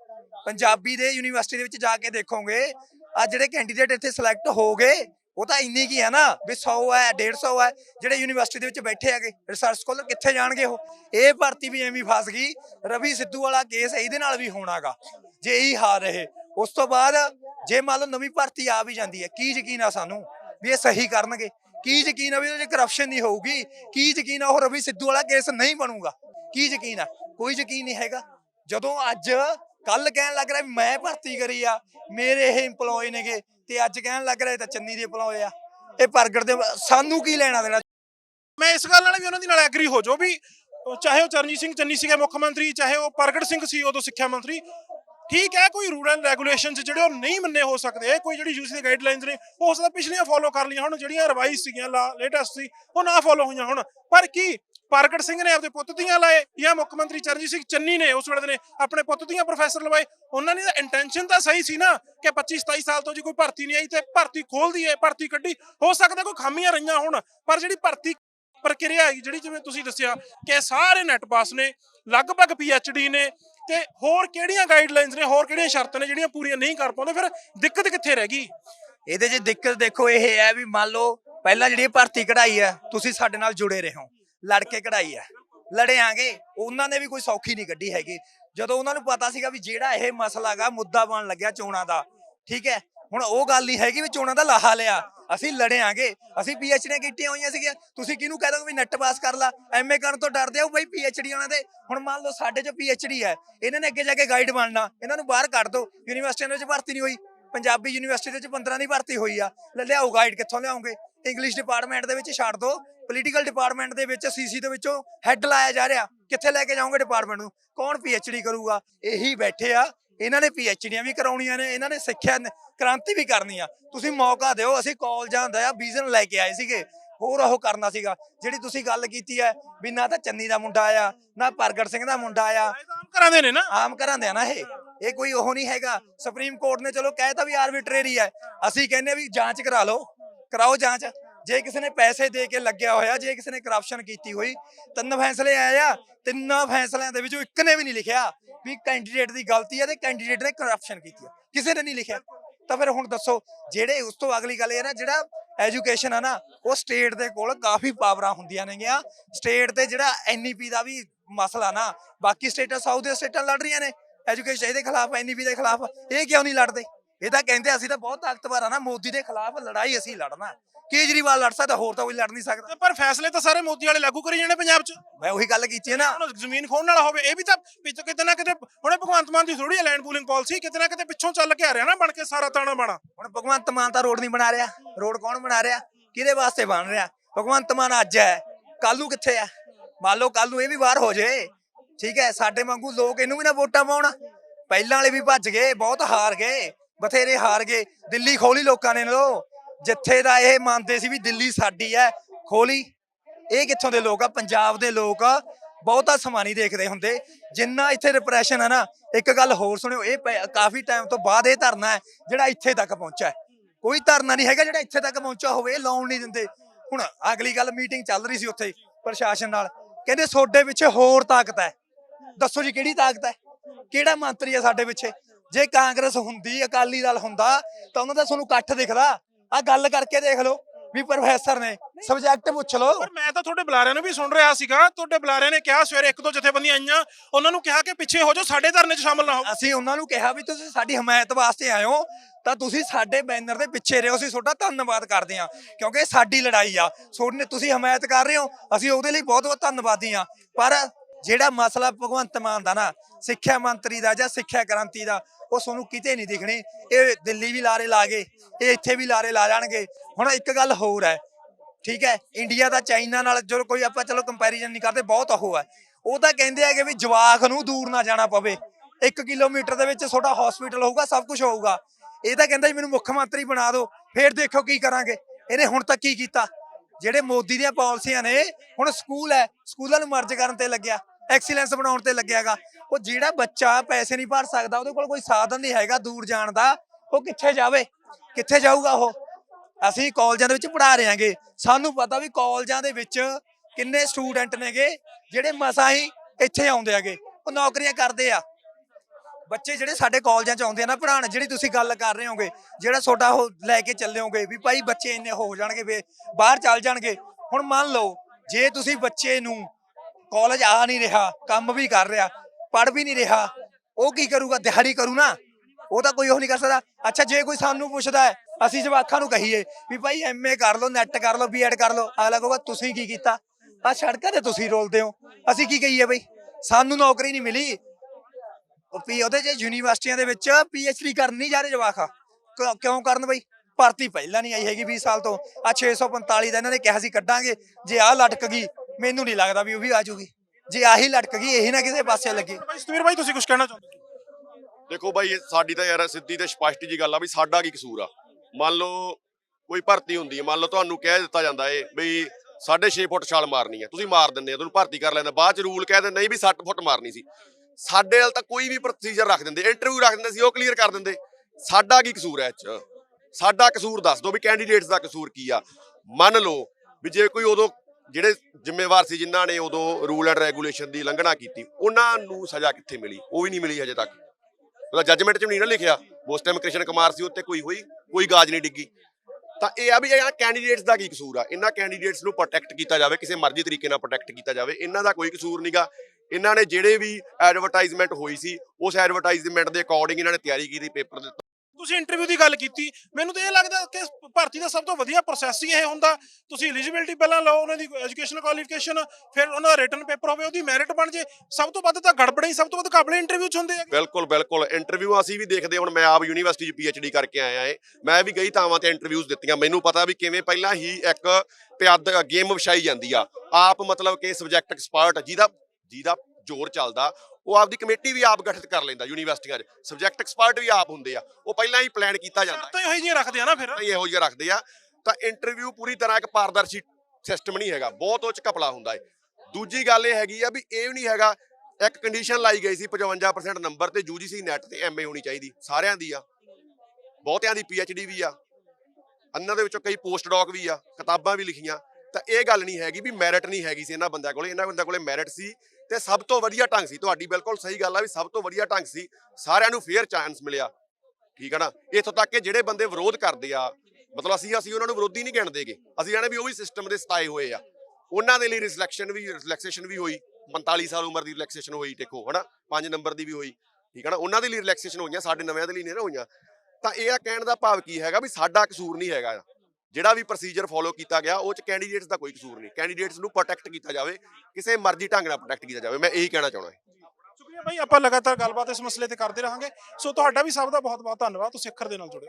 ਪੰਜਾਬੀ ਦੇ ਯੂਨੀਵਰਸਿਟੀ ਦੇ ਵਿੱਚ ਜਾ ਕੇ ਦੇਖੋਗੇ ਆ ਜਿਹੜੇ ਕੈਂਡੀਡੇਟ ਇੱਥੇ ਸਿਲੈਕਟ ਹੋ ਗਏ, ਉਹ ਤਾਂ ਇੰਨੀ ਕੀ ਹੈ ਨਾ, ਵੀ 100 ਹੈ 150 ਹੈ, ਜਿਹੜੇ ਯੂਨੀਵਰਸਿਟੀ ਦੇ ਵਿੱਚ ਬੈਠੇ ਹੈਗੇ ਰਿਸਰਚ ਸਕਾਲਰ ਕਿੱਥੇ ਜਾਣਗੇ ਉਹ? ਇਹ ਭਰਤੀ ਵੀ ਐਵੇਂ ਫਸ ਗਈ। ਰਵੀ ਸਿੱਧੂ ਵਾਲਾ ਕੇਸ ਇਹਦੇ ਨਾਲ ਵੀ ਹੋਣਾਗਾ, ਜੇ ਇਹੀ ਹਾਰ ਰਹੇ। ਉਸ ਤੋਂ ਬਾਅਦ, ਜੇ ਮੰਨ ਲਓ ਨਵੀਂ ਭਰਤੀ ਆ ਵੀ ਜਾਂਦੀ ਹੈ, ਕੀ ਯਕੀਨ ਆ ਸਾਨੂੰ? ਵੀ ਇਹ ਸਹੀ ਕਰਨਗੇ। ਕੀ ਯਕੀਨ ਆ ਵੀ ਉਹਦੇ ਕਰਪਸ਼ਨ ਨਹੀਂ ਹੋਊਗੀ? ਕੀ ਯਕੀਨ ਆ ਉਹ ਰਵੀ ਸਿੱਧੂ ਵਾਲਾ ਕੇਸ ਨਹੀਂ ਬਣੂਗਾ? ਕੀ ਯਕੀਨ ਆ? ਕੋਈ ਯਕੀਨ ਨਹੀਂ ਹੈਗਾ। ਜਦੋਂ ਅੱਜ ਕੱਲ ਕਹਿਣ ਲੱਗ ਰਿਹਾ ਮੈਂ ਭਰਤੀ ਕਰੀ ਆ, ਮੇਰੇ ਇਹ EMPLOYE ਨੇਗੇ, ਤੇ ਅੱਜ ਕਹਿਣ ਲੱਗ ਰਿਹਾ ਇਹ ਤਾਂ ਚੰਨੀ ਦੇ EMPLOYE ਆ। ਇਹ ਪ੍ਰਗਟ ਦੇ ਸਾਨੂੰ ਕੀ ਲੈਣਾ ਦੇਣਾ? ਮੈਂ ਇਸ ਗੱਲ ਨਾਲ ਵੀ ਉਹਨਾਂ ਦੀ ਨਾਲ ਐਗਰੀ ਹੋ ਜਾਓ ਵੀ ਚਾਹੇ ਉਹ ਚਰਨਜੀਤ ਸਿੰਘ, ਚੰਨੀ ਸੀਗੇ ਮੁੱਖ ਮੰਤਰੀ, ਚਾਹੇ ਉਹ ਪ੍ਰਗਟ ਸਿੰਘ ਸੀ ਉਦੋਂ ਸਿੱਖਿਆ ਮੰਤਰੀ ਠੀਕ ਹੈ, ਕੋਈ ਰੂਲ ਐਂਡ ਰੈਗੂਲੇਸ਼ਨਸ ਜਿਹੜੇ ਉਹ ਨਹੀਂ ਮੰਨੇ ਹੋ ਸਕਦੇ ਕੋਈ ਜਿਹੜੀ ਯੂਸੀ ਦੀ ਗਾਈਡਲਾਈਨਸ ਨੇ, ਉਹ ਹੋ ਸਕਦਾ ਪਿਛਲੀਆਂ ਫੋਲੋ ਕਰ ਲਈਆਂ ਹੁਣ, ਜਿਹੜੀਆਂ ਰਿਵਾਈਜ਼ ਸੀਗੀਆਂ ਲੇਟੈਸਟ ਸੀ, ਉਹ ਨਾ ਫੋਲੋ ਹੋਈਆਂ ਹੁਣ। ਪਰ ਕੀ? ਪ੍ਰਗਟ ਸਿੰਘ ਨੇ ਆਪਣੇ ਪੁੱਤ ਦੀਆਂ ਲਾਏ, ਜਾਂ ਮੁੱਖ ਮੰਤਰੀ ਚਰਨਜੀਤ ਸਿੰਘ ਚੰਨੀ ਨੇ ਉਸ ਵੇਲੇ ਨੇ ਆਪਣੇ ਪੁੱਤ ਦੀਆਂ ਪ੍ਰੋਫੈਸਰ ਲਵਾਏ। ਉਹਨਾਂ ਦੀ ਇੰਟੈਂਸ਼ਨ ਤਾਂ ਸਹੀ ਸੀ ਨਾ ਕਿ 25 27 ਸਾਲ ਤੋਂ ਜੀ ਕੋਈ ਭਰਤੀ ਨਹੀਂ ਆਈ ਤੇ ਭਰਤੀ ਖੋਲ ਦਈਏ, ਭਰਤੀ ਕੱਢੀ। ਹੋ ਸਕਦਾ ਕੋਈ ਖਾਮੀਆਂ ਰਹੀਆਂ ਹੋਣ, ਪਰ ਜਿਹੜੀ ਭਰਤੀ ਪ੍ਰਕਿਰਿਆ ਹੈਗੀ, ਜਿਹੜੀ ਜਿਵੇਂ ਤੁਸੀਂ ਦੱਸਿਆ ਕਿ ਸਾਰੇ ਨੈਟ ਪਾਸ ਨੇ, ਲਗਭਗ ਡੀ ਨੇ ਤੇ ਹੋਰ ਕਿਹੜੀਆਂ ਗਾਈਡਲਾਈਨਸ ਨੇ, ਹੋਰ ਕਿਹੜੀਆਂ ਸ਼ਰਤਾਂ ਨੇ ਜਿਹੜੀਆਂ ਪੂਰੀਆਂ ਨਹੀਂ ਕਰ ਪਾਉਂਦੇ? ਫਿਰ ਦਿੱਕਤ ਕਿੱਥੇ ਰਹਿ ਗਈ? ਇਹਦੇ 'ਚ ਦਿੱਕਤ ਦੇਖੋ, ਇਹ ਹੈ ਵੀ ਮੰਨ ਲਓ, ਪਹਿਲਾਂ ਜਿਹੜੀ ਭਰਤੀ ਕਢਾਈ ਹੈ ਤੁਸੀਂ ਸਾਡੇ ਨਾਲ ਜੁੜੇ ਰਹੋ। ਲੜ ਕੇ ਕਢਾਈ ਹੈ ਲੜਿਆਂਗੇ, ਉਹਨਾਂ ਨੇ ਵੀ ਕੋਈ ਸੌਖੀ ਨਹੀਂ ਕੱਢੀ ਹੈਗੀ। ਜਦੋਂ ਉਹਨਾਂ ਨੂੰ ਪਤਾ ਸੀਗਾ ਵੀ ਜਿਹੜਾ ਇਹ ਮਸਲਾ ਹੈਗਾ ਮੁੱਦਾ ਬਣ ਲੱਗਿਆ ਚੋਣਾਂ ਦਾ, ਠੀਕ ਹੈ? ਹੁਣ ਉਹ ਗੱਲ ਨਹੀਂ ਹੈਗੀ ਵੀ ਚੋਣਾਂ ਦਾ ਲਾਹਾ ਲਿਆ। ਅਸੀਂ ਲੜਿਆਂਗੇ। ਅਸੀਂ ਪੀਐਚਡੀ ਕੀਤੀਆਂ ਹੋਈਆਂ ਸੀਗੀਆਂ। ਤੁਸੀਂ ਕਿਹਨੂੰ ਕਹਿ ਦੋਗੇ ਵੀ ਨੈਟ ਪਾਸ ਕਰ ਲਾ? ਐਮਏ ਕਰਨ ਤੋਂ ਡਰਦੇ ਹੋ ਬਈ ਪੀਐਚਡੀ ਉਹਨਾਂ ਦੇ। ਹੁਣ ਮੰਨ ਲਓ ਸਾਡੇ ਚ ਪੀਐਚਡੀ ਹੈ ਇਹਨਾਂ ਨੇ ਅੱਗੇ ਜਾ ਕੇ ਗਾਈਡ ਬਣਨਾ। ਇਹਨਾਂ ਨੂੰ ਬਾਹਰ ਕੱਢ ਦਿਓ ਯੂਨੀਵਰਸਿਟੀਆਂ ਦੇ ਵਿੱਚ ਭਰਤੀ ਨਹੀਂ ਹੋਈ। ਪੰਜਾਬੀ ਯੂਨੀਵਰਸਿਟੀ ਦੇ ਵਿੱਚ 15 ਦੀ ਭਰਤੀ ਹੋਈ ਆ। ਲੈ ਲਿਆਓ ਗਾਈਡ ਕਿੱਥੋਂ ਲਿਆਉਂਗੇ ਇੰਗਲਿਸ਼ ਡਿਪਾਰਟਮੈਂਟ ਦੇ ਵਿੱਚ ਛੱਡ ਦੋ। ਪੋਲੀਟੀਕਲ ਡਿਪਾਰਟਮੈਂਟ ਦੇ ਵਿੱਚ ਸੀਸੀ ਦੇ ਵਿੱਚੋਂ ਹੈੱਡ ਲਾਇਆ ਜਾ ਰਿਹਾ। ਕਿੱਥੇ ਲੈ ਕੇ ਜਾਓਗੇ ਡਿਪਾਰਟਮੈਂਟ ਨੂੰ? ਕੌਣ ਪੀਐਚਡੀ ਕਰੂਗਾ? ਇਹੀ ਬੈਠੇ ਆ। ਇਹਨਾਂ ਨੇ ਪੀਐਚਡੀਆਂ ਵੀ ਕਰਾਉਣੀਆਂ ਨੇ ਇਹਨਾਂ ਨੇ ਸਿੱਖਿਆ ਕ੍ਰਾਂਤੀ ਵੀ ਕਰਨੀ ਆ ਤੁਸੀਂ ਮੌਕਾ ਦਿਓ ਅਸੀਂ ਕਾਲਜਾਂ ਦਾ ਆ ਵਿਜ਼ਨ ਲੈ ਕੇ ਆਏ ਸੀਗੇ। ਹੋਰ ਉਹ ਕਰਨਾ ਸੀਗਾ। ਜਿਹੜੀ ਤੁਸੀਂ ਗੱਲ ਕੀਤੀ ਹੈ ਵੀ ਨਾ ਤਾਂ ਚੰਨੀ ਦਾ ਮੁੰਡਾ ਆ ਨਾ ਪ੍ਰਗਟ ਸਿੰਘ ਦਾ ਮੁੰਡਾ ਆ। ਆਮ ਘਰਾਂ ਦੇ ਨੇ ਨਾ। ਆਮ ਘਰਾਂ ਦੇ ਆ ਨਾ ਇਹ। ਇਹ ਕੋਈ ਉਹ ਨਹੀਂ ਹੈਗਾ। ਸੁਪਰੀਮ ਕੋਰਟ ਨੇ ਚਲੋ ਕਹਿਤਾ ਵੀ ਆਰਬਿਟਰੇਰੀ ਹੈ। ਅਸੀਂ ਕਹਿੰਦੇ ਵੀ ਜਾਂਚ ਕਰਾ ਲਓ। ਕਰਾਓ ਜਾਂਚ। ਜੇ ਕਿਸੇ ਨੇ ਪੈਸੇ ਦੇ ਕੇ ਲੱਗਿਆ ਹੋਇਆ ਜੇ ਕਿਸੇ ਨੇ ਕਰਪਸ਼ਨ ਕੀਤੀ ਹੋਈ ਤਿੰਨ ਫੈਸਲੇ ਆਏ ਆ। ਤਿੰਨਾਂ ਫੈਸਲਿਆਂ ਦੇ ਵਿੱਚੋਂ ਇੱਕ ਨੇ ਵੀ ਨਹੀਂ ਲਿਖਿਆ ਵੀ ਕੈਂਡੀਡੇਟ ਦੀ ਗਲਤੀ ਹੈ ਤੇ ਕੈਂਡੀਡੇਟ ਨੇ ਕਰਪਸ਼ਨ ਕੀਤੀ ਹੈ। ਕਿਸੇ ਨੇ ਨਹੀਂ ਲਿਖਿਆ। ਤਾਂ ਫਿਰ ਹੁਣ ਦੱਸੋ, ਜਿਹੜੇ ਉਸ ਤੋਂ ਅਗਲੀ ਗੱਲ ਇਹ ਨਾ, ਜਿਹੜਾ ਐਜੂਕੇਸ਼ਨ ਆ ਨਾ, ਉਹ ਸਟੇਟ ਦੇ ਕੋਲ ਕਾਫੀ ਪਾਵਰਾਂ ਹੁੰਦੀਆਂ ਨੇਗੀਆਂ। ਸਟੇਟ ਤੇ ਜਿਹੜਾ ਐਨਈਪੀ ਦਾ ਵੀ ਮਸਲਾ ਨਾ, ਬਾਕੀ ਸਟੇਟਾਂ ਸਾਊਥ ਦੇ ਸਟੇਟਾਂ ਲੜ ਰਹੀਆਂ ਨੇ। ਐਜੂਕੇਸ਼ਨ ਇਹਦੇ ਖਿਲਾਫ ਐਨਈਪੀ ਦੇ ਖਿਲਾਫ, ਇਹ ਕਿਉਂ ਨਹੀਂ ਲੜਦੇ? ਇਹ ਤਾਂ ਕਹਿੰਦੇ ਅਸੀਂ ਤਾਂ ਬਹੁਤ ਤਾਕਤਵਰ ਆ ਨਾ, ਮੋਦੀ ਦੇ ਖਿਲਾਫ ਲੜਾਈ ਅਸੀਂ ਲੜਨਾ। ਕੇਜਰੀਵਾਲ ਲੜ ਸਕਦਾ ਹੋਰ ਤਾਂ ਕੋਈ ਲੜ ਨਹੀਂ ਸਕਦਾ। ਪਰ ਫੈਸਲੇ ਤਾਂ ਸਾਰੇ ਮੋਦੀ ਵਾਲੇ ਲਾਗੂ ਕਰੀ ਜਾਣੇ ਪੰਜਾਬ 'ਚ। ਮੈਂ ਉਹੀ ਗੱਲ ਕੀਤੀ ਹੈ ਨਾ। ਹੁਣ ਜ਼ਮੀਨ ਖੋਣ ਵਾਲਾ ਹੋਵੇ ਇਹ ਵੀ ਤਾਂ ਪਿੱਛੇ ਕਿਤੇ ਨਾ ਕਿਤੇ ਹੁਣੇ ਭਗਵੰਤ ਮਾਨ ਦੀ ਥੋੜੀ ਲੈਂਡ ਪੂਲਿੰਗ ਪਾਲਿਸੀ ਕਿਤੇ ਨਾ ਕਿਤੇ ਪਿੱਛੋਂ ਚੱਲ ਕੇ ਆ ਰਿਹਾ ਨਾ ਬਣ ਕੇ ਸਾਰਾ ਤਾਣਾ ਬਾਣਾ। ਹੁਣ ਭਗਵੰਤ ਮਾਨ ਤਾਂ ਰੋਡ ਨਹੀਂ ਬਣਾ ਰਿਹਾ। ਰੋਡ ਕੌਣ ਬਣਾ ਰਿਹਾ? ਕਿਹਦੇ ਵਾਸਤੇ ਬਣ ਰਿਹਾ? ਭਗਵੰਤ ਮਾਨ ਅੱਜ ਹੈ ਕੱਲ ਨੂੰ ਕਿੱਥੇ ਹੈ? ਮੰਨ ਲਓ ਕੱਲ ਨੂੰ ਇਹ ਵੀ ਬਾਹਰ ਹੋ ਜੇ। ਠੀਕ ਹੈ ਸਾਡੇ ਵਾਂਗੂ ਲੋਕ ਇਹਨੂੰ ਵੀ ਨਾ ਵੋਟਾਂ ਪਾਉਣ। ਪਹਿਲਾਂ ਵਾਲੇ ਵੀ ਭੱਜ ਗਏ ਬਹੁਤ ਹਾਰ ਗਏ ਬਥੇਰੇ ਹਾਰ ਗਏ। ਦਿੱਲੀ ਖੋਲੀ ਲੋਕਾਂ ਨੇ ਲੋ। ਜਿੱਥੇ ਦਾ ਇਹ ਮੰਨਦੇ ਸੀ ਵੀ ਦਿੱਲੀ ਸਾਡੀ ਹੈ, ਖੋਲੀ। ਇਹ ਕਿੱਥੋਂ ਦੇ ਲੋਕ ਆ? ਪੰਜਾਬ ਦੇ ਲੋਕ ਬਹੁਤਾ ਸਮਾਨੀ ਦੇਖਦੇ ਹੁੰਦੇ। ਜਿੰਨਾ ਇੱਥੇ ਰਿਪਰੈਸ਼ਨ ਹੈ ਨਾ, ਇੱਕ ਗੱਲ ਹੋਰ ਸੁਣਿਓ, ਇਹ ਪੈ- ਕਾਫੀ ਟਾਈਮ ਤੋਂ ਬਾਅਦ ਇਹ ਧਰਨਾ ਹੈ, ਜਿਹੜਾ ਇੱਥੇ ਤੱਕ ਪਹੁੰਚਾ ਹੈ। ਕੋਈ ਧਰਨਾ ਨਹੀਂ ਹੈਗਾ ਜਿਹੜਾ ਇੱਥੇ ਤੱਕ ਪਹੁੰਚਾ ਹੋਵੇ, ਇਹ ਲਾਉਣ ਨਹੀਂ ਦਿੰਦੇ। ਹੁਣ ਅਗਲੀ ਗੱਲ ਮੀਟਿੰਗ ਚੱਲ ਰਹੀ ਸੀ ਉੱਥੇ ਪ੍ਰਸ਼ਾਸਨ ਨਾਲ। ਕਹਿੰਦੇ ਸੋਡੇ ਪਿੱਛੇ ਹੋਰ ਤਾਕਤ ਹੈ। ਦੱਸੋ ਜੀ, ਕਿਹੜੀ ਤਾਕਤ ਹੈ? ਕਿਹੜਾ ਮੰਤਰੀ ਹੈ ਸਾਡੇ ਪਿੱਛੇ? ਜੇ ਕਾਂਗਰਸ ਹੁੰਦੀ, ਅਕਾਲੀ ਦਲ ਹੁੰਦਾ, ਤਾਂ ਉਹਨਾਂ ਦਾ ਤੁਹਾਨੂੰ ਇਕੱਠ ਦਿਖਦਾ। ਆ ਗੱਲ ਕਰਕੇ ਦੇਖ ਲਓ ਵੀ ਪ੍ਰੋਫੈਸਰ ਨੇ ਸਬਜੈਕਟ ਪੁੱਛ ਲਓ। ਪਰ ਮੈਂ ਤਾਂ ਤੁਹਾਡੇ ਬੁਲਾਰਿਆਂ ਨੂੰ ਵੀ ਸੁਣ ਰਿਹਾ ਸੀਗਾ ਤੁਹਾਡੇ ਬੁਲਾਰਿਆਂ ਨੇ ਕਿਹਾ ਸਵੇਰੇ ਇੱਕ ਦੋ ਜਥੇਬੰਦੀਆਂ ਆਈਆਂ ਉਹਨਾਂ ਨੂੰ ਕਿਹਾ ਕਿ ਪਿੱਛੇ ਹੋ ਜਾਓ ਸਾਡੇ ਧਰਨੇ 'ਚ ਸ਼ਾਮਲ ਨਾ ਹੋ ਅਸੀਂ ਉਹਨਾਂ ਨੂੰ ਕਿਹਾ ਵੀ ਤੁਸੀਂ ਸਾਡੀ ਹਮਾਇਤ ਵਾਸਤੇ ਆਏ ਹੋ ਤਾਂ ਤੁਸੀਂ ਸਾਡੇ ਬੈਨਰ ਦੇ ਪਿੱਛੇ ਰਹੋ ਅਸੀਂ ਤੁਹਾਡਾ ਧੰਨਵਾਦ ਕਰਦੇ ਹਾਂ ਕਿਉਂਕਿ ਇਹ ਸਾਡੀ ਲੜਾਈ ਆ। ਤੁਹਾਡੇ ਤੁਸੀਂ ਹਮਾਇਤ ਕਰ ਰਹੇ ਹੋ ਅਸੀਂ ਉਹਦੇ ਲਈ ਬਹੁਤ ਬਹੁਤ ਧੰਨਵਾਦੀ ਆ ਪਰ ਜਿਹੜਾ ਮਸਲਾ ਭਗਵੰਤ ਮਾਨ ਦਾ ਨਾ ਸਿੱਖਿਆ ਮੰਤਰੀ ਦਾ ਜਾਂ ਸਿੱਖਿਆ ਕ੍ਰਾਂਤੀ ਦਾ, ਉਹ ਤੁਹਾਨੂੰ ਕਿਤੇ ਨਹੀਂ ਦਿਖਣੇ। ਇਹ ਦਿੱਲੀ ਵੀ ਲਾਰੇ ਲਾ ਗਏ, ਇਹ ਇੱਥੇ ਵੀ ਲਾਰੇ ਲਾ ਜਾਣਗੇ। ਹੁਣ ਇੱਕ ਗੱਲ ਹੋਰ ਹੈ, ਠੀਕ ਹੈ, ਇੰਡੀਆ ਦਾ ਚਾਈਨਾ ਨਾਲ ਜਦੋਂ ਕੋਈ ਆਪਾਂ ਚਲੋ ਕੰਪੈਰੀਜ਼ਨ ਨਹੀਂ ਕਰਦੇ, ਬਹੁਤ ਉਹ ਹੈ। ਉਹ ਤਾਂ ਕਹਿੰਦੇ ਹੈਗੇ ਵੀ ਜਵਾਕ ਨੂੰ ਦੂਰ ਨਾ ਜਾਣਾ ਪਵੇ। 1 ਕਿਲੋਮੀਟਰ ਦੇ ਵਿੱਚ ਤੁਹਾਡਾ ਹਸਪੀਟਲ ਹੋਊਗਾ, ਸਭ ਕੁਝ ਹੋਊਗਾ। ਇਹ ਤਾਂ ਕਹਿੰਦਾ ਜੀ ਮੈਨੂੰ ਮੁੱਖ ਮੰਤਰੀ ਬਣਾ ਦਿਓ, ਫੇਰ ਦੇਖੋ ਕੀ ਕਰਾਂਗੇ। ਇਹਨੇ ਹੁਣ ਤੱਕ ਕੀ ਕੀਤਾ? ਜਿਹੜੇ ਮੋਦੀ ਦੀਆਂ ਪਾਲਿਸੀਆਂ ਨੇ, ਹੁਣ ਸਕੂਲ ਹੈ, ਸਕੂਲਾਂ ਨੂੰ ਮਰਜ ਕਰਨ ਤੇ ਲੱਗਿਆ। ਐਕਸੀਲੈਂਸ ਬਣਾਉਣ ਤੇ ਲੱਗਿਆਗਾ। ਉਹ ਜਿਹੜਾ ਬੱਚਾ ਪੈਸੇ ਨਹੀਂ ਭਰ ਸਕਦਾ, ਉਹਦੇ ਕੋਲ ਕੋਈ ਸਾਧਨ ਨਹੀਂ ਹੈਗਾ ਦੂਰ ਜਾਣ ਦਾ। ਉਹ ਕਿੱਥੇ ਜਾਵੇ? ਕਿੱਥੇ ਜਾਊਗਾ ਉਹ? ਅਸੀਂ ਕਾਲਜਾਂ ਦੇ ਵਿੱਚ ਪੜ੍ਹਾ ਰਹੇ ਹਾਂਗੇ। ਸਾਨੂੰ ਪਤਾ ਵੀ ਕਾਲਜਾਂ ਦੇ ਵਿੱਚ ਕਿੰਨੇ ਸਟੂਡੈਂਟ ਨੇਗੇ, ਜਿਹੜੇ ਮਸਾ ਹੀ ਇੱਥੇ ਆਉਂਦੇ ਹੈਗੇ। ਉਹ ਨੌਕਰੀਆਂ ਕਰਦੇ ਆ। ਬੱਚੇ ਜਿਹੜੇ ਸਾਡੇ ਕਾਲਜਾਂ ਚ ਆਉਂਦੇ ਆ ਨਾ ਪੜ੍ਹਾਉਣ, ਜਿਹੜੀ ਤੁਸੀਂ ਗੱਲ ਕਰ ਰਹੇ ਹੋਗੇ, ਜਿਹੜਾ ਤੁਹਾਡਾ ਉਹ ਲੈ ਕੇ ਚੱਲੇ ਹੋਗੇ ਵੀ ਭਾਈ ਬੱਚੇ ਇੰਨੇ ਹੋ ਜਾਣਗੇ ਵੇ ਬਾਹਰ ਚੱਲ ਜਾਣਗੇ। ਹੁਣ ਮੰਨ ਲਓ, ਜੇ ਤੁਸੀਂ ਬੱਚੇ ਨੂੰ ਕਾਲਜ ਆ ਨਹੀਂ ਰਿਹਾ, ਕੰਮ ਵੀ ਕਰ ਰਿਹਾ, ਪੜ੍ਹ ਵੀ ਨਹੀਂ ਰਿਹਾ, ਉਹ ਕੀ ਕਰੂਗਾ, ਦਿਹਾੜੀ ਕਰੂ ਨਾ। ਉਹ ਤਾਂ ਕੋਈ ਉਹ ਨਹੀਂ ਕਰ ਸਕਦਾ। ਅੱਛਾ, ਜੇ ਕੋਈ ਸਾਨੂੰ ਪੁੱਛਦਾ ਹੈ, ਅਸੀਂ ਜਵਾਕਾਂ ਨੂੰ ਕਹੀਏ ਵੀ ਭਾਈ ਐਮਏ ਕਰ ਲਓ ਨੈਟ ਕਰ ਲਓ ਬੀਐਡ ਕਰ ਲਓ, ਅਗਲਾ ਕਹੂਗਾ, ਤੁਸੀਂ ਕੀ ਕੀਤਾ? ਆ ਸੜਕਾਂ ਤੇ ਤੁਸੀਂ ਰੋਲਦੇ ਹੋ। ਅਸੀਂ ਕੀ ਕਹੀਏ ਬਈ? ਸਾਨੂੰ ਨੌਕਰੀ ਨਹੀਂ ਮਿਲੀ। ਵੀ ਉਹਦੇ ਚ ਯੂਨੀਵਰਸਿਟੀਆਂ ਦੇ ਵਿੱਚ ਪੀਐਚਡੀ ਕਰਨ ਨਹੀਂ ਜਾ ਰਹੇ ਜਵਾਕ। ਕਿਉਂ- ਕਰਨ ਬਈ? ਭਰਤੀ ਪਹਿਲਾਂ ਨਹੀਂ ਆਈ ਹੈਗੀ 20 ਸਾਲ ਤੋਂ। ਆ 645 ਦਾ ਇਹਨਾਂ ਨੇ ਕਿਹਾ ਸੀ, ਕੱਢਾਂਗੇ। ਜੇ ਆਹ ਲਟਕ ਗਈ ਮੈਨੂੰ ਨਹੀਂ ਲੱਗਦਾ ਵੀ ਉਹ ਵੀ ਆ ਜਾਊਗੀ ਜੇ ਆਹੀ ਲਟਕ ਗਈ ਇਹੀ ਨਾ ਕਿਸੇ ਪਾਸੇ ਲੱਗੇ। ਭਾਈ ਸਤਵੀਰ ਭਾਈ ਤੁਸੀਂ ਕੁਝ ਕਹਿਣਾ ਚਾਹੁੰਦੇ ਹੋ? ਦੇਖੋ ਇਹ ਸਾਡੀ ਤਾਂ ਯਾਰ ਸਿੱਧੀ ਤੇ ਸਪਸ਼ਟ ਜੀ ਗੱਲ ਆ ਵੀ ਸਾਡਾ ਕੀ ਕਸੂਰ ਆ। ਮੰਨ ਲਓ ਕੋਈ ਭਰਤੀ ਹੁੰਦੀ ਹੈ ਮੰਨ ਲਓ ਤੁਹਾਨੂੰ ਕਹਿ ਦਿੱਤਾ ਜਾਂਦਾ ਏ ਬਈ 6.5 ਫੁੱਟ ਛਾਲ ਮਾਰਨੀ ਹੈ ਤੁਸੀਂ ਮਾਰ ਦਿੰਦੇ ਆ ਤੁਹਾਨੂੰ ਭਰਤੀ ਕਰ ਲੈਂਦੇ ਬਾਅਦ ਚ ਰੂਲ ਕਹਿ ਦਿੰਦੇ ਨਹੀਂ ਵੀ 60 ਫੁੱਟ ਮਾਰਨੀ ਸੀ। ਸਾਡੇ ਨਾਲ ਤਾਂ ਕੋਈ ਵੀ ਪ੍ਰੋਸੀਜਰ ਰੱਖ ਦਿੰਦੇ ਇੰਟਰਵਿਊ ਰੱਖ ਦਿੰਦੇ ਸੀ ਉਹ ਕਲੀਅਰ ਕਰ ਦਿੰਦੇ। ਸਾਡਾ ਕੀ ਕਸੂਰ ਹੈ ਚ? ਸਾਡਾ ਕਸੂਰ ਦੱਸ ਦਿਓ ਵੀ ਕੈਂਡੀਡੇਟਸ ਦਾ ਕਸੂਰ ਕੀ ਆ। ਮੰਨ ਲਓ ਵੀ ਜੇ ਕੋਈ ਉਦੋਂ ਜਿਹੜੇ ਜ਼ਿੰਮੇਵਾਰ ਸੀ ਜਿਨ੍ਹਾਂ ਨੇ ਉਦੋਂ ਰੂਲ ਐਂਡ ਰੈਗੂਲੇਸ਼ਨ ਦੀ ਉਲੰਘਣਾ ਕੀਤੀ, ਉਹਨਾਂ ਨੂੰ ਸਜ਼ਾ ਕਿੱਥੇ ਮਿਲੀ? ਉਹ ਵੀ ਨਹੀਂ ਮਿਲੀ ਹਜੇ ਤੱਕ। ਉਹਦਾ ਜੱਜਮੈਂਟ 'ਚ ਵੀ ਨਹੀਂ ਨਾ ਲਿਖਿਆ। ਉਸ ਟਾਈਮ ਕ੍ਰਿਸ਼ਨ ਕੁਮਾਰ ਸੀ ਉੱਤੇ ਕੋਈ ਹੋਈ, ਕੋਈ ਗਾਜ ਨਹੀਂ ਡਿੱਗੀ। ਤਾਂ ਇਹ ਆ ਵੀ ਇਹਨਾਂ ਕੈਂਡੀਡੇਟਸ ਦਾ ਕੀ ਕਸੂਰ ਆ? ਇਹਨਾਂ ਕੈਂਡੀਡੇਟਸ ਨੂੰ ਪ੍ਰੋਟੈਕਟ ਕੀਤਾ ਜਾਵੇ, ਕਿਸੇ ਮਰਜ਼ੀ ਤਰੀਕੇ ਨਾਲ ਪ੍ਰੋਟੈਕਟ ਕੀਤਾ ਜਾਵੇ। ਇਹਨਾਂ ਦਾ ਕੋਈ ਕਸੂਰ ਨਹੀਂਗਾ ਇਹਨਾਂ ਨੇ ਜਿਹੜੇ ਵੀ ਐਡਵਰਟਾਈਜ਼ਮੈਂਟ ਹੋਈ ਸੀ, ਉਸ ਐਡਵਰਟਾਈਜ਼ਮੈਂਟ ਦੇ ਅਕੋਰਡਿੰਗ ਇਹਨਾਂ ਨੇ ਤਿਆਰੀ ਕੀਤੀ ਪੇਪਰ ਦਿੱਤਾ ਤੁਸੀਂ ਇੰਟਰਵਿਊ ਦੀ ਗੱਲ ਕੀਤੀ, ਮੈਨੂੰ ਤਾਂ ਇਹ ਲੱਗਦਾ ਕਿ ਭਰਤੀ ਦਾ ਸਭ ਤੋਂ ਵਧੀਆ ਪ੍ਰੋਸੈਸ ਹੀ ਇਹ ਹੁੰਦਾ। ਤੁਸੀਂ ਐਲੀਜੀਬਿਲਟੀ ਪਹਿਲਾਂ ਲਓ, ਉਹਨਾਂ ਦੀ ਐਜੂਕੇਸ਼ਨਲ ਕੁਆਲੀਫਿਕੇਸ਼ਨ ਫਿਰ ਉਹਨਾਂ ਦਾ ਰਿਟਨ ਪੇਪਰ ਹੋਵੇ, ਉਹਦੀ ਮੈਰਿਟ ਬਣ ਜੇ। ਸਭ ਤੋਂ ਵੱਧ ਤਾਂ ਗੜਬੜੇ ਹੀ, ਸਭ ਤੋਂ ਵੱਧ ਕਾਬਲੇ ਇੰਟਰਵਿਊ ਚ ਹੁੰਦੇ ਆ ਬਿਲਕੁਲ ਬਿਲਕੁਲ। ਇੰਟਰਵਿਊ ਅਸੀਂ ਵੀ ਦੇਖਦੇ ਹੁਣ ਮੈਂ ਆਪ ਯੂਨੀਵਰਸਿਟੀ 'ਚ ਪੀਐਚਡੀ ਕਰਕੇ ਆਇਆ ਏ। ਮੈਂ ਵੀ ਕਈ ਥਾਵਾਂ ਤੇ ਇੰਟਰਵਿਊਜ਼ ਦਿੱਤੀਆਂ। ਮੈਨੂੰ ਪਤਾ ਵੀ ਕਿਵੇਂ ਪਹਿਲਾਂ ਹੀ ਇੱਕ ਪਿਆਦ ਗੇਮ ਵਿਛਾਈ ਜਾਂਦੀ ਆ। ਆਪ ਮਤਲਬ ਕਿ ਸਬਜੈਕਟ ਐਕਸਪਰਟ ਜਿਹਦਾ ਜਿਹਦਾ ਜ਼ੋਰ ਚੱਲਦਾ ਉਹ ਆਪਦੀ ਕਮੇਟੀ ਵੀ ਆਪ ਗਠਿਤ ਕਰ ਲੈਂਦਾ ਯੂਨੀਵਰਸਿਟੀਆਂ 'ਚ। ਸਬਜੈਕਟ ਐਕਸਪਰਟ ਵੀ ਆਪ ਹੁੰਦੇ ਆ। ਉਹ ਪਹਿਲਾਂ ਹੀ ਪਲਾਨ ਕੀਤਾ ਜਾਂਦਾ। ਤਾਂ ਇਹੋ ਜਿਹੀਆਂ ਰੱਖਦੇ ਆ ਨਾ ਫਿਰ। ਇਹੋ ਜਿਹਾ ਰੱਖਦੇ ਆ। ਤਾਂ ਇੰਟਰਵਿਊ ਪੂਰੀ ਤਰ੍ਹਾਂ ਇੱਕ ਪਾਰਦਰਸ਼ੀ ਸਿਸਟਮ ਨਹੀਂ ਹੈਗਾ। ਬਹੁਤ ਉੱਚ ਕਪਲਾ ਹੁੰਦਾ ਹੈ ਦੂਜੀ ਗੱਲ ਇਹ ਹੈਗੀ ਆ ਵੀ ਇਹ ਵੀ ਨਹੀਂ ਹੈਗਾ ਇੱਕ ਕੰਡੀਸ਼ਨ ਲਾਈ ਗਈ ਸੀ 55% ਨੰਬਰ ਤੇ ਯੂਜੀਸੀ ਨੈਟ ਤੇ ਐਮਏ ਹੋਣੀ ਚਾਹੀਦੀ। ਸਾਰਿਆਂ ਦੀ ਆ। ਬਹੁਤਿਆਂ ਦੀ ਪੀਐਚਡੀ ਵੀ ਆ। ਅੰਨਾਂ ਦੇ ਵਿੱਚੋਂ ਕਈ ਪੋਸਟ ਡੌਕ ਵੀ ਆ। ਕਿਤਾਬਾਂ ਵੀ ਲਿਖੀਆਂ। ਤਾਂ ਇਹ ਗੱਲ ਨਹੀਂ ਹੈਗੀ ਵੀ ਮੈਰਿਟ ਨਹੀਂ ਹੈਗੀ ਸੀ ਇਹਨਾਂ ਬੰਦਿਆਂ ਕੋਲੇ। ਇਹਨਾਂ ਬੰਦਿਆਂ ਕੋਲੇ ਮੈਰਿਟ ਸੀ। ਤੇ ਸਭ ਤੋਂ ਵਧੀਆ ਢੰਗ ਸੀ। ਤੁਹਾਡੀ ਬਿਲਕੁਲ ਸਹੀ ਗੱਲ ਆ ਵੀ ਸਭ ਤੋਂ ਵਧੀਆ ਢੰਗ ਸੀ। ਸਾਰਿਆਂ ਨੂੰ ਫੇਅਰ ਚਾਂਸ ਮਿਲਿਆ। ਠੀਕ ਹੈ ਨਾ? ਇੱਥੋਂ ਤੱਕ ਕਿ ਜਿਹੜੇ ਬੰਦੇ ਵਿਰੋਧ ਕਰਦੇ ਆ, ਮਤਲਬ ਅਸੀਂ ਅਸੀਂ ਉਹਨਾਂ ਨੂੰ ਵਿਰੋਧੀ ਨਹੀਂ ਗਿਣਦੇਗੇ ਅਸੀਂ ਕਹਿੰਦੇ ਵੀ ਉਹ ਵੀ ਸਿਸਟਮ ਦੇ ਸਤਾਏ ਹੋਏ ਆ। ਉਹਨਾਂ ਦੇ ਲਈ ਰਿਸਲੈਕਸ਼ਨ ਵੀ ਰਿਲੈਕਸੇਸ਼ਨ ਵੀ ਹੋਈ। 45 ਸਾਲ ਉਮਰ ਦੀ ਰਿਲੈਕਸੇਸ਼ਨ ਹੋਈ, ਦੇਖੋ, ਹਨਾ? 5 ਨੰਬਰ ਦੀ ਵੀ ਹੋਈ। ਠੀਕ ਹੈ ਨਾ? ਉਹਨਾਂ ਦੇ ਲਈ ਰਿਲੈਕਸੇਸ਼ਨ ਹੋਈਆਂ, ਸਾਡੇ ਨਵਿਆਂ ਦੇ ਲਈ ਨਹੀਂ ਨਾ ਹੋਈਆਂ। ਤਾਂ ਇਹ ਆ ਕਹਿਣ ਦਾ ਭਾਵ ਕੀ ਹੈਗਾ ਵੀ ਸਾਡਾ ਕਸੂਰ ਨਹੀਂ ਹੈਗਾ। ਜਿਹੜਾ ਵੀ ਪ੍ਰੋਸੀਜਰ ਫੋਲੋ ਕੀਤਾ ਗਿਆ, ਉਹ ਚ ਕੈਂਡੀਡੇਟਸ ਦਾ ਕੋਈ ਕਸੂਰ ਨਹੀਂ। ਕੈਂਡੀਡੇਟਸ ਨੂੰ ਪ੍ਰੋਟੈਕਟ ਕੀਤਾ ਜਾਵੇ, ਕਿਸੇ ਮਰਜ਼ੀ ਢੰਗ ਨਾਲ ਪ੍ਰੋਟੈਕਟ ਕੀਤਾ ਜਾਵੇ। ਮੈਂ ਇਹੀ ਕਹਿਣਾ ਚਾਹੁੰਦਾ ਹਾਂ। ਸ਼ੁਕਰੀਆ ਭਾਈ, ਆਪਾਂ ਲਗਾਤਾਰ ਗੱਲਬਾਤ ਇਸ ਮਸਲੇ ਤੇ ਕਰਦੇ ਰਹਾਂਗੇ। ਸੋ ਤੁਹਾਡਾ ਵੀ ਸਭ ਦਾ ਬਹੁਤ ਬਹੁਤ ਧੰਨਵਾਦ। ਤੁਸੀਂ ਅੱਖਰ ਦੇ ਨਾਲ ਜੁੜੇ